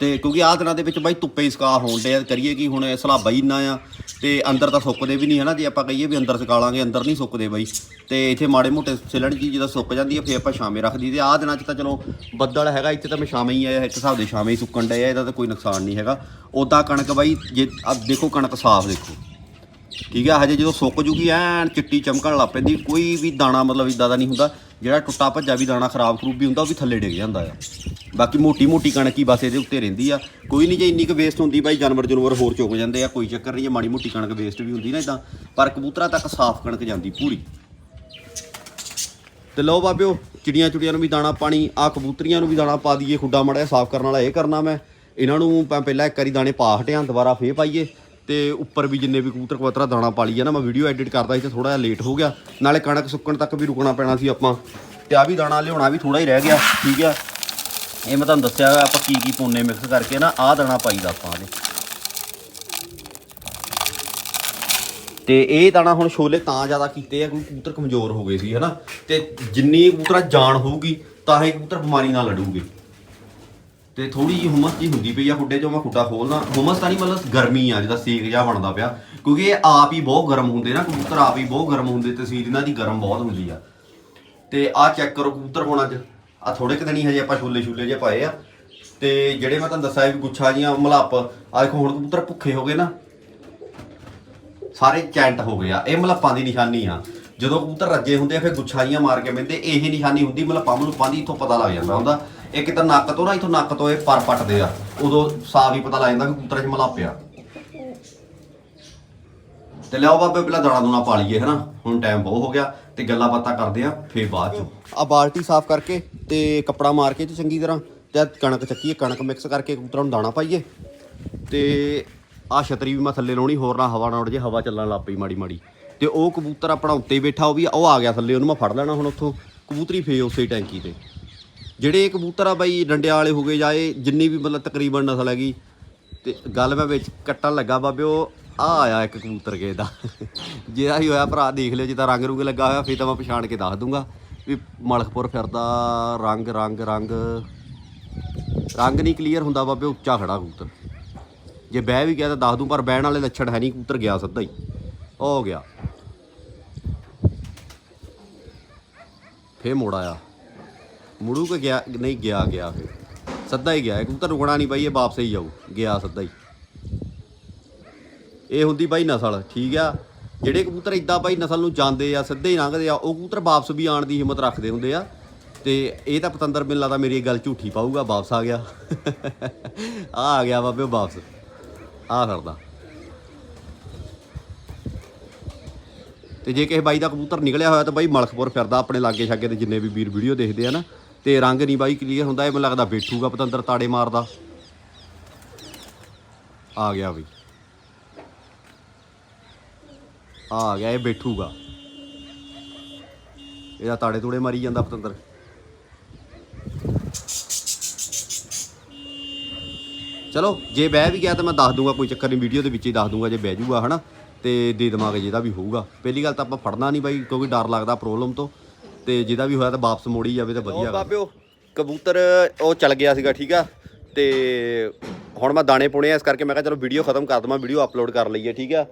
ਤੇ ਕਿਉਂਕਿ ਆਹ ਦਿਨਾਂ ਦੇ ਵਿੱਚ ਬਾਈ ਧੁੱਪੇ ਹੀ ਸਕਾ ਹੋਣ ਡਿਆ, ਕਰੀਏ ਕੀ ਹੁਣ, ਸਲਾਬਾ ਹੀ ਇੰਨਾ ਆ, ਤੇ ਅੰਦਰ ਤਾਂ ਸੁੱਕਦੇ ਵੀ ਨਹੀਂ ਹਨਾ, ਜੇ ਆਪਾਂ ਕਹੀਏ ਵੀ ਅੰਦਰ ਸੁਕਾ ਲਾਂਗੇ, ਅੰਦਰ ਨਹੀਂ ਸੁੱਕਦੇ ਬਾਈ। ਤੇ ਇੱਥੇ ਮਾੜੇ ਮੋਟੇ ਸਿਲਣ ਜੀ, ਜਦੋਂ ਸੁੱਕ ਜਾਂਦੀ ਹੈ ਫੇਰ ਆਪਾਂ ਛਾਵੇਂ ਰੱਖਦੀ ਤੇ ਆਹ ਦਿਨਾਂ 'ਚ ਤਾਂ ਚਲੋ ਬੱਦਲ ਹੈਗਾ, ਇੱਥੇ ਤਾਂ ਮੈਂ ਛਾਵੇਂ ਹੀ ਆਇਆ, ਇੱਕ ਹਿਸਾਬ ਦੇ ਛਾਵੇਂ ਹੀ ਸੁੱਕਣ ਡਿਆ ਇਹਦਾ ਤਾਂ ਕੋਈ ਨੁਕਸਾਨ ਨਹੀਂ ਹੈਗਾ। ਉਦਾਂ ਕਣਕ ਬਾਈ, ਜੇ ਆ ਦੇਖੋ ਕਣਕ ਸਾਫ਼ ਦੇਖੋ। ਠੀਕ ਹੈ ਹਜੇ ਜਦੋਂ ਸੁੱਕ ਜੂਗੀ ਐਨ ਚਿੱਟੀ ਚਮਕਣ ਲੱਗ ਪੈਂਦੀ, ਕੋਈ ਵੀ ਦਾਣਾ ਮਤਲਬ ਇਦਾਂ ਦਾ ਨਹੀਂ ਹੁੰਦਾ, ਜਿਹੜਾ ਟੁੱਟਾ ਭੱਜਾ ਵੀ ਦਾਣਾ ਖਰਾਬ ਖਰੂਬ ਵੀ ਹੁੰਦਾ, ਉਹ ਵੀ ਥੱਲੇ ਡਿੱਗ ਜਾਂਦਾ ਆ। ਬਾਕੀ ਮੋਟੀ ਮੋਟੀ ਕਣਕ ਹੀ ਬਸ ਇਹਦੇ ਉੱਤੇ ਰਹਿੰਦੀ ਆ। ਕੋਈ ਨਹੀਂ ਜੇ ਇੰਨੀ ਕੁ ਵੇਸਟ ਹੁੰਦੀ ਬਾਈ ਜਾਨਵਰ ਜਨਵਰ ਹੋਰ ਚੁੱਕ ਜਾਂਦੇ ਆ, ਕੋਈ ਚੱਕਰ ਨਹੀਂ, ਜੇ ਮਾੜੀ ਮੋਟੀ ਕਣਕ ਵੇਸਟ ਵੀ ਹੁੰਦੀ ਨਾ ਇਦਾਂ ਪਰ ਕਬੂਤਰਾਂ ਤੱਕ ਸਾਫ਼ ਕਣਕ ਜਾਂਦੀ ਪੂਰੀ। ਤੇ ਲਓ ਬਾਬਿਓ ਚਿੜੀਆਂ ਚੁੜੀਆਂ ਨੂੰ ਵੀ ਦਾਣਾ ਪਾਣੀ, ਆ ਕਬੂਤਰੀਆਂ ਨੂੰ ਵੀ ਦਾਣਾ ਪਾ ਦਈਏ, ਖੁੱਡਾ ਮੜਾ ਸਾਫ਼ ਕਰਨ ਵਾਲਾ ਇਹ ਕਰਨਾ ਮੈਂ। ਇਹਨਾਂ ਨੂੰ ਪਹਿਲਾਂ ਇੱਕ ਵਾਰੀ ਦਾਣੇ ਪਾ ਹਟਿਆ, ਦੁਬਾਰਾ ਫੇਰ ਪਾਈਏ। ਤੇ ਉੱਪਰ ਵੀ ਜਿੰਨੇ ਵੀ ਕਬੂਤਰ ਕਬੂਤਰਾ ਦਾਣਾ ਪਾ ਲਈਏ ਨਾ, ਮੈਂ ਵੀਡੀਓ ਐਡਿਟ ਕਰਦਾ ਸੀ ਤੇ ਥੋੜਾ ਜਿਹਾ ਲੇਟ ਹੋ ਗਿਆ। ਨਾਲੇ ਕਣਕ ਸੁੱਕਣ ਤੱਕ ਵੀ ਰੁਕਣਾ ਪੈਣਾ ਸੀ ਆਪਾਂ। ਤੇ ਆ ਵੀ ਦਾਣਾ ਲਿਆਉਣਾ ਵੀ ਥੋੜਾ ਹੀ ਰਹਿ ਗਿਆ, ਠੀਕ ਆ। ਇਹ ਮੈਂ ਤੁਹਾਨੂੰ ਦੱਸਿਆ ਵਾ ਆਪਾਂ ਕੀ ਕੀ ਪੋਨੇ ਮਿਕਸ ਕਰਕੇ ਨਾ, ਆਹ ਦਾਣਾ ਪਾਈਦਾ ਆਪਾਂ ਨੇ। ਤੇ ਇਹ ਦਾਣਾ ਹੁਣ ਛੋਲੇ ਤਾਂ ਜ਼ਿਆਦਾ ਕੀਤੇ ਆ, ਕਿਉਂਕਿ ਕਬੂਤਰ ਕਮਜ਼ੋਰ ਹੋ ਗਏ ਸੀ, ਹਨਾ। ਤੇ ਜਿੰਨੀ ਕਬੂਤਰਾਂ ਜਾਨ ਹੋਊਗੀ, ਤਾਂ ਹੀ ਕਬੂਤਰ ਬਿਮਾਰੀ ਨਾਲ ਲੜੂਗੇ। ਤੇ ਥੋੜੀ ਜਿਹੀ ਹੁਮਸ ਜੀ ਹੁੰਦੀ ਪਈ ਆ ਫੁੱਡੇ ਚੋਂ, ਮੈਂ ਖੁੱਡਾ ਖੋਲਦਾ। ਹੁਮਸ ਤਾਂ ਨਹੀਂ, ਮਤਲਬ ਗਰਮੀ ਆ ਜਿਹਦਾ ਸੇਕ ਜਿਹਾ ਬਣਦਾ ਪਿਆ। ਕਿਉਂਕਿ ਇਹ ਆਪ ਹੀ ਬਹੁਤ ਗਰਮ ਹੁੰਦੇ ਨਾ, ਕਬੂਤਰ ਆਪ ਹੀ ਬਹੁਤ ਗਰਮ ਹੁੰਦੇ ਤਸਵੀਰ ਇਹਨਾਂ ਦੀ ਗਰਮ ਬਹੁਤ ਹੁੰਦੀ ਆ। ਤੇ ਆਹ ਚੈੱਕ ਕਰੋ ਕਬੂਤਰ ਹੁਣ ਅੱਜ। ਆ ਥੋੜੇ ਕੁ ਦਿਨੀ ਹਜੇ ਆਪਾਂ ਛੋਲੇ ਛੂਲੇ ਜੇ ਪਾਏ ਆ। ਤੇ ਜਿਹੜੇ ਮੈਂ ਤੁਹਾਨੂੰ ਦੱਸਿਆ ਵੀ ਗੁੱਛਾ ਜੀਆਂ ਮਲੱਪ ਆ ਦੇਖੋ ਹੁਣ ਕਬੂਤਰ ਭੁੱਖੇ ਹੋ ਗਏ ਨਾ। ਸਾਰੇ ਚੈਂਟ ਹੋ ਗਏ ਆ। ਇਹ ਮਲੱਪਾਂ ਦੀ ਨਿਸ਼ਾਨੀ ਆ। ਜਦੋਂ ਕਬੂਤਰ ਰੱਜੇ ਹੁੰਦੇ ਆ, ਫਿਰ ਗੁੱਛਾ ਗੁੱਛਾਈਆਂ ਮਾਰ ਕੇ ਬੰਦੇ ਇਹ ਨਿਸ਼ਾਨੀ ਹੁੰਦੀ ਮਲੱਪਾਂ ਮਲੂਪਾਂ ਦੀ ਇੱਥੋਂ ਪਤਾ ਲੱਗ ਜਾਂਦਾ ਹੁੰਦਾ। ਇਹ ਕਿਤੇ ਨੱਕ ਤੋਂ ਨਾ ਇੱਥੋਂ ਨੱਕ ਤੋਂ ਇਹ ਪਰ ਪੱਟਦੇ ਆ। ਉਦੋਂ ਸਾਫ਼ ਹੀ ਪਤਾ ਲੱਗ ਜਾਂਦਾ ਕਿ ਕਬੂਤਰ 'ਚ ਮਲਾਪਿਆ ਤੇ ਲਿਆਓ ਬਾਬੇ, ਪਹਿਲਾਂ ਦਾਣਾ ਦੂਣਾ ਪਾ ਲਈਏ, ਹਨਾ? ਹੁਣ ਟਾਈਮ ਬਹੁਤ ਹੋ ਗਿਆ ਤੇ ਗੱਲਾਂ ਬਾਤਾਂ ਕਰਦੇ ਆ, ਫੇਰ ਬਾਅਦ ਚ। ਆ ਬਾਲਟੀ ਸਾਫ਼ ਕਰਕੇ ਤੇ ਕੱਪੜਾ ਮਾਰ ਕੇ ਤੇ ਚੰਗੀ ਤਰ੍ਹਾਂ ਤੇ ਆਹ ਕਣਕ ਚੱਕੀਏ, ਕਣਕ ਮਿਕਸ ਕਰਕੇ ਕਬੂਤਰਾਂ ਨੂੰ ਦਾਣਾ ਪਾਈਏ। ਤੇ ਆ ਛਤਰੀ ਵੀ ਮੈਂ ਥੱਲੇ ਲਾਉਣੀ, ਹੋਰ ਨਾ ਹਵਾ ਨਾ ਉੱਡ ਜੇ, ਹਵਾ ਚੱਲਣ ਲੱਗ ਪਈ ਮਾੜੀ ਮਾੜੀ। ਤੇ ਉਹ ਕਬੂਤਰ ਆਪਣਾ ਉੱਤੇ ਹੀ ਬੈਠਾ, ਉਹ ਵੀ ਉਹ ਆ ਗਿਆ ਥੱਲੇ, ਉਹਨੂੰ ਮੈਂ ਫੜ ਲੈਣਾ ਹੁਣ ਉੱਥੋਂ। ਕਬੂਤਰੀ ਫੇ ਉਸੇ ਟੈਂਕੀ ਤੇ। ਜਿਹੜੇ ਇਹ ਕਬੂਤਰ ਆ ਬਾਈ, ਡੰਡਿਆਂ ਵਾਲੇ ਹੋ ਗਏ ਜਾਂ ਇਹ ਜਿੰਨੀ ਵੀ ਮਤਲਬ ਤਕਰੀਬਨ ਨਸਲ ਹੈਗੀ, ਤੇ ਗੱਲ ਮੈਂ ਵਿੱਚ ਕੱਟਣ ਲੱਗਾ ਬਾਬਿਓ, ਆ ਆਇਆ ਇੱਕ ਕਬੂਤਰ ਕੇ ਦਾ। ਜਿਹੜਾ ਹੀ ਹੋਇਆ ਭਰਾ, ਦੇਖ ਲਿਓ ਜਿੱਦਾਂ ਰੰਗ ਰੁੰਗ ਲੱਗਾ ਹੋਇਆ, ਫੇਰ ਤਾਂ ਮੈਂ ਪਛਾਣ ਕੇ ਦੱਸ ਦੂੰਗਾ ਵੀ ਮਲਕਪੁਰ ਫਿਰਦਾ, ਰੰਗ ਰੰਗ ਰੰਗ। ਰੰਗ ਨਹੀਂ ਕਲੀਅਰ ਹੁੰਦਾ ਬਾਬੇ ਉੱਚਾ ਖੜਾ ਕਬੂਤਰ। ਜੇ ਬਹਿ ਵੀ ਗਿਆ ਤਾਂ ਦੱਸ ਦੂੰ, ਪਰ ਬਹਿਣ ਵਾਲੇ ਲੱਛਣ ਹੈ ਨਹੀਂ, ਕਬੂਤਰ ਗਿਆ ਸਿੱਧਾ ਹੀ। ਉਹ ਹੋ ਗਿਆ। ਫੇਰ ਮੋੜ ਆਇਆ। ਮੁੜੂ ਕੇ ਗਿਆ, ਨਹੀਂ ਗਿਆ ਗਿਆ ਫੇਰ। ਸਿੱਧਾ ਹੀ ਗਿਆ। ਕਬੂਤਰ ਰੁਕਣਾ ਨਹੀਂ ਬਾਈ, ਇਹ ਵਾਪਸ ਹੀ ਜਾਊ। ਗਿਆ ਸਿੱਧਾ ਹੀ। ਇਹ ਹੁੰਦੀ ਬਾਈ ਨਸਲ, ਠੀਕ ਆ? ਜਿਹੜੇ ਕਬੂਤਰ ਇਦਾਂ ਬਾਈ ਨਸਲ ਨੂੰ ਜਾਂਦੇ ਆ, ਸਿੱਧੇ ਹੀ ਲੰਘਦੇ ਆ, ਉਹ ਕਬੂਤਰ ਵਾਪਸ ਵੀ ਆਉਣ ਦੀ ਹਿੰਮਤ ਰੱਖਦੇ ਹੁੰਦੇ ਆ। ਤੇ ਇਹ ਤਾਂ ਪਤੰਦਰ ਮੈਨੂੰ ਲੱਗਦਾ ਮੇਰੀ ਗੱਲ ਝੂਠੀ ਪਾਊਗਾ, ਵਾਪਸ ਆ ਗਿਆ। ਆ ਆ ਗਿਆ ਬਾਬੇ, ਉਹ ਵਾਪਸ। ਆ ਫਿਰਦਾ ਤੇ ਜੇ ਕਿਸੇ ਬਾਈ ਦਾ ਕਬੂਤਰ ਨਿਕਲਿਆ ਹੋਇਆ ਤਾਂ ਬਾਈ ਮਲਖਪੁਰ ਫਿਰਦਾ ਆਪਣੇ ਲਾਗੇ ਛਾਗੇ ਤੇ ਜਿੰਨੇ ਵੀ ਵੀਰ ਵੀਡੀਓ ਦੇਖਦੇ ਆ ਨਾ। ਤੇ ਰੰਗ ਨਹੀਂ ਬਾਈ ਕਲੀਅਰ ਹੁੰਦਾ, ਇਹ ਮੈਨੂੰ ਲੱਗਦਾ ਬੈਠੂਗਾ ਪਤੰਦਰ ਤਾੜੇ ਮਾਰਦਾ। ਆ ਗਿਆ ਬਈ। ਆ ਗਿਆ, ਇਹ ਬੈਠੂਗਾ। ਇਹਦਾ ਤਾੜੇ ਤੂੜੇ ਮਾਰੀ ਜਾਂਦਾ ਪਤੰਦਰ। ਚਲੋ, ਜੇ ਬਹਿ ਵੀ ਗਿਆ ਤਾਂ ਮੈਂ ਦੱਸ ਦੂੰਗਾ, ਕੋਈ ਚੱਕਰ ਨਹੀਂ ਵੀਡੀਓ ਦੇ ਵਿੱਚ ਹੀ ਦੱਸ ਦੂੰਗਾ ਜੇ ਬਹਿ ਜੂਗਾ, ਹਨਾ? ਤੇ ਦੇ ਦੇਵਾਂਗੇ, ਜਿਹਦਾ ਵੀ ਹੋਊਗਾ। ਪਹਿਲੀ ਗੱਲ ਤਾਂ ਆਪਾਂ ਫੜਨਾ ਨਹੀਂ ਬਾਈ, ਕਿਉਂਕਿ ਡਰ ਲੱਗਦਾ ਪ੍ਰੋਬਲਮ ਤੋਂ। ਤੇ ਜਿਹਦਾ ਵੀ ਹੋਇਆ ਤਾਂ ਵਾਪਸ ਮੋੜੀ ਜਾਵੇ ਤਾਂ ਵਧੀਆ ਬਾਬਿਓ ਕਬੂਤਰ ਉਹ ਚੱਲ ਗਿਆ ਸੀਗਾ ਠੀਕ ਆ? ਤੇ ਹੁਣ ਮੈਂ ਦਾਣੇ ਪਾਉਣੇ ਆ ਇਸ ਕਰਕੇ ਮੈਂ ਕਿਹਾ ਚਲੋ ਵੀਡੀਓ ਖਤਮ ਕਰ ਦਵਾਂ ਵੀਡੀਓ ਅਪਲੋਡ ਕਰ ਲਈਏ ਠੀਕ ਆ?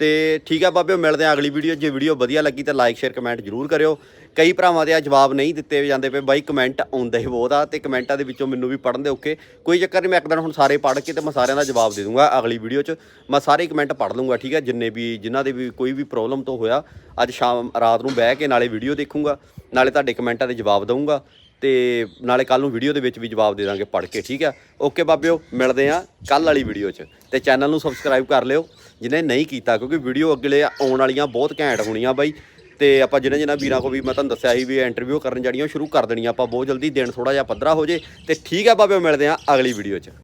ਤੇ ਠੀਕ ਆ ਬਾਬਿਓ ਮਿਲਦੇ ਆ ਅਗਲੀ ਵੀਡੀਓ ਜੇ ਵੀਡੀਓ ਵਧੀਆ ਲੱਗੀ ਤਾਂ ਲਾਈਕ ਸ਼ੇਅਰ ਕਮੈਂਟ ਜ਼ਰੂਰ ਕਰਿਓ। ਕਈ ਭਰਾਵਾਂ ਦੇ ਆ ਜਵਾਬ ਨਹੀਂ ਦਿੱਤੇ ਜਾਂਦੇ ਪਏ ਬਾਈ ਕਮੈਂਟ ਆਉਂਦੇ ਹੀ ਬਹੁਤ ਆ ਤੇ ਕਮੈਂਟਾਂ ਦੇ ਵਿੱਚੋਂ ਮੈਨੂੰ ਵੀ ਪੜ੍ਹਨ ਦੇ ਓਕੇ ਕੋਈ ਚੱਕਰ ਨਹੀਂ ਮੈਂ ਇੱਕ ਦਿਨ ਹੁਣ ਸਾਰੇ ਪੜ੍ਹ ਕੇ ਤੇ ਮੈਂ ਸਾਰਿਆਂ ਦਾ ਜਵਾਬ ਦੇ ਦੂੰਗਾ ਅਗਲੀ ਵੀਡੀਓ 'ਚ। ਮੈਂ ਸਾਰੇ ਕਮੈਂਟ ਪੜ੍ਹ ਲੂੰਗਾ ਠੀਕ ਆ? ਜਿੰਨੇ ਵੀ ਜਿਨ੍ਹਾਂ ਦੇ ਵੀ ਕੋਈ ਵੀ ਪ੍ਰੋਬਲਮ ਤੋਂ ਹੋਇਆ ਅੱਜ ਸ਼ਾਮ ਰਾਤ ਨੂੰ ਬਹਿ ਕੇ ਨਾਲੇ ਵੀਡੀਓ ਦੇਖੂੰਗਾ। ਨਾਲੇ ਤੁਹਾਡੇ ਕਮੈਂਟਾਂ ਦੇ ਜਵਾਬ ਦਊਂਗਾ ਤੇ ਨਾਲੇ ਕੱਲ ਨੂੰ ਵੀਡੀਓ ਦੇ ਵਿੱਚ ਵੀ ਜਵਾਬ ਦੇ ਦਾਂਗੇ ਪੜ੍ਹ ਕੇ, ਠੀਕ ਆ ਓਕੇ ਬਾਬਿਓ, ਮਿਲਦੇ ਆ ਕੱਲ ਵਾਲੀ ਵੀਡੀਓ 'ਚ। ਤੇ ਚੈਨਲ ਨੂੰ ਸਬਸਕ੍ਰਾਈਬ ਕਰ ਲਿਓ, ਜਿਹਨੇ ਨਹੀਂ ਕੀਤਾ, ਕਿਉਂਕਿ ਵੀਡੀਓ ਅਗਲੇ ਆਉਣ ਵਾਲੀਆਂ ਬਹੁਤ ਘੈਂਟ ਹੋਣੀਆਂ ਬਾਈ। ਤੇ ਆਪਾਂ ਜਿਹਨਾਂ ਜਿਹਨਾਂ ਵੀਰਾਂ ਕੋ ਵੀ ਮੈਂ ਤੁਹਾਨੂੰ ਦੱਸਿਆ ਸੀ ਵੀ ਇੰਟਰਵਿਊ ਕਰਨ ਜਾਣੀਆਂ, ਸ਼ੁਰੂ ਕਰ ਦੇਣੀਆਂ ਆਪਾਂ ਬਹੁਤ ਜਲਦੀ, ਦਿਨ ਥੋੜਾ ਜਿਹਾ ਪੱਧਰਾ ਹੋ ਜੇ। ਤੇ ਠੀਕ ਆ ਬਾਬਿਓ, ਮਿਲਦੇ ਆ ਅਗਲੀ ਵੀਡੀਓ 'ਚ।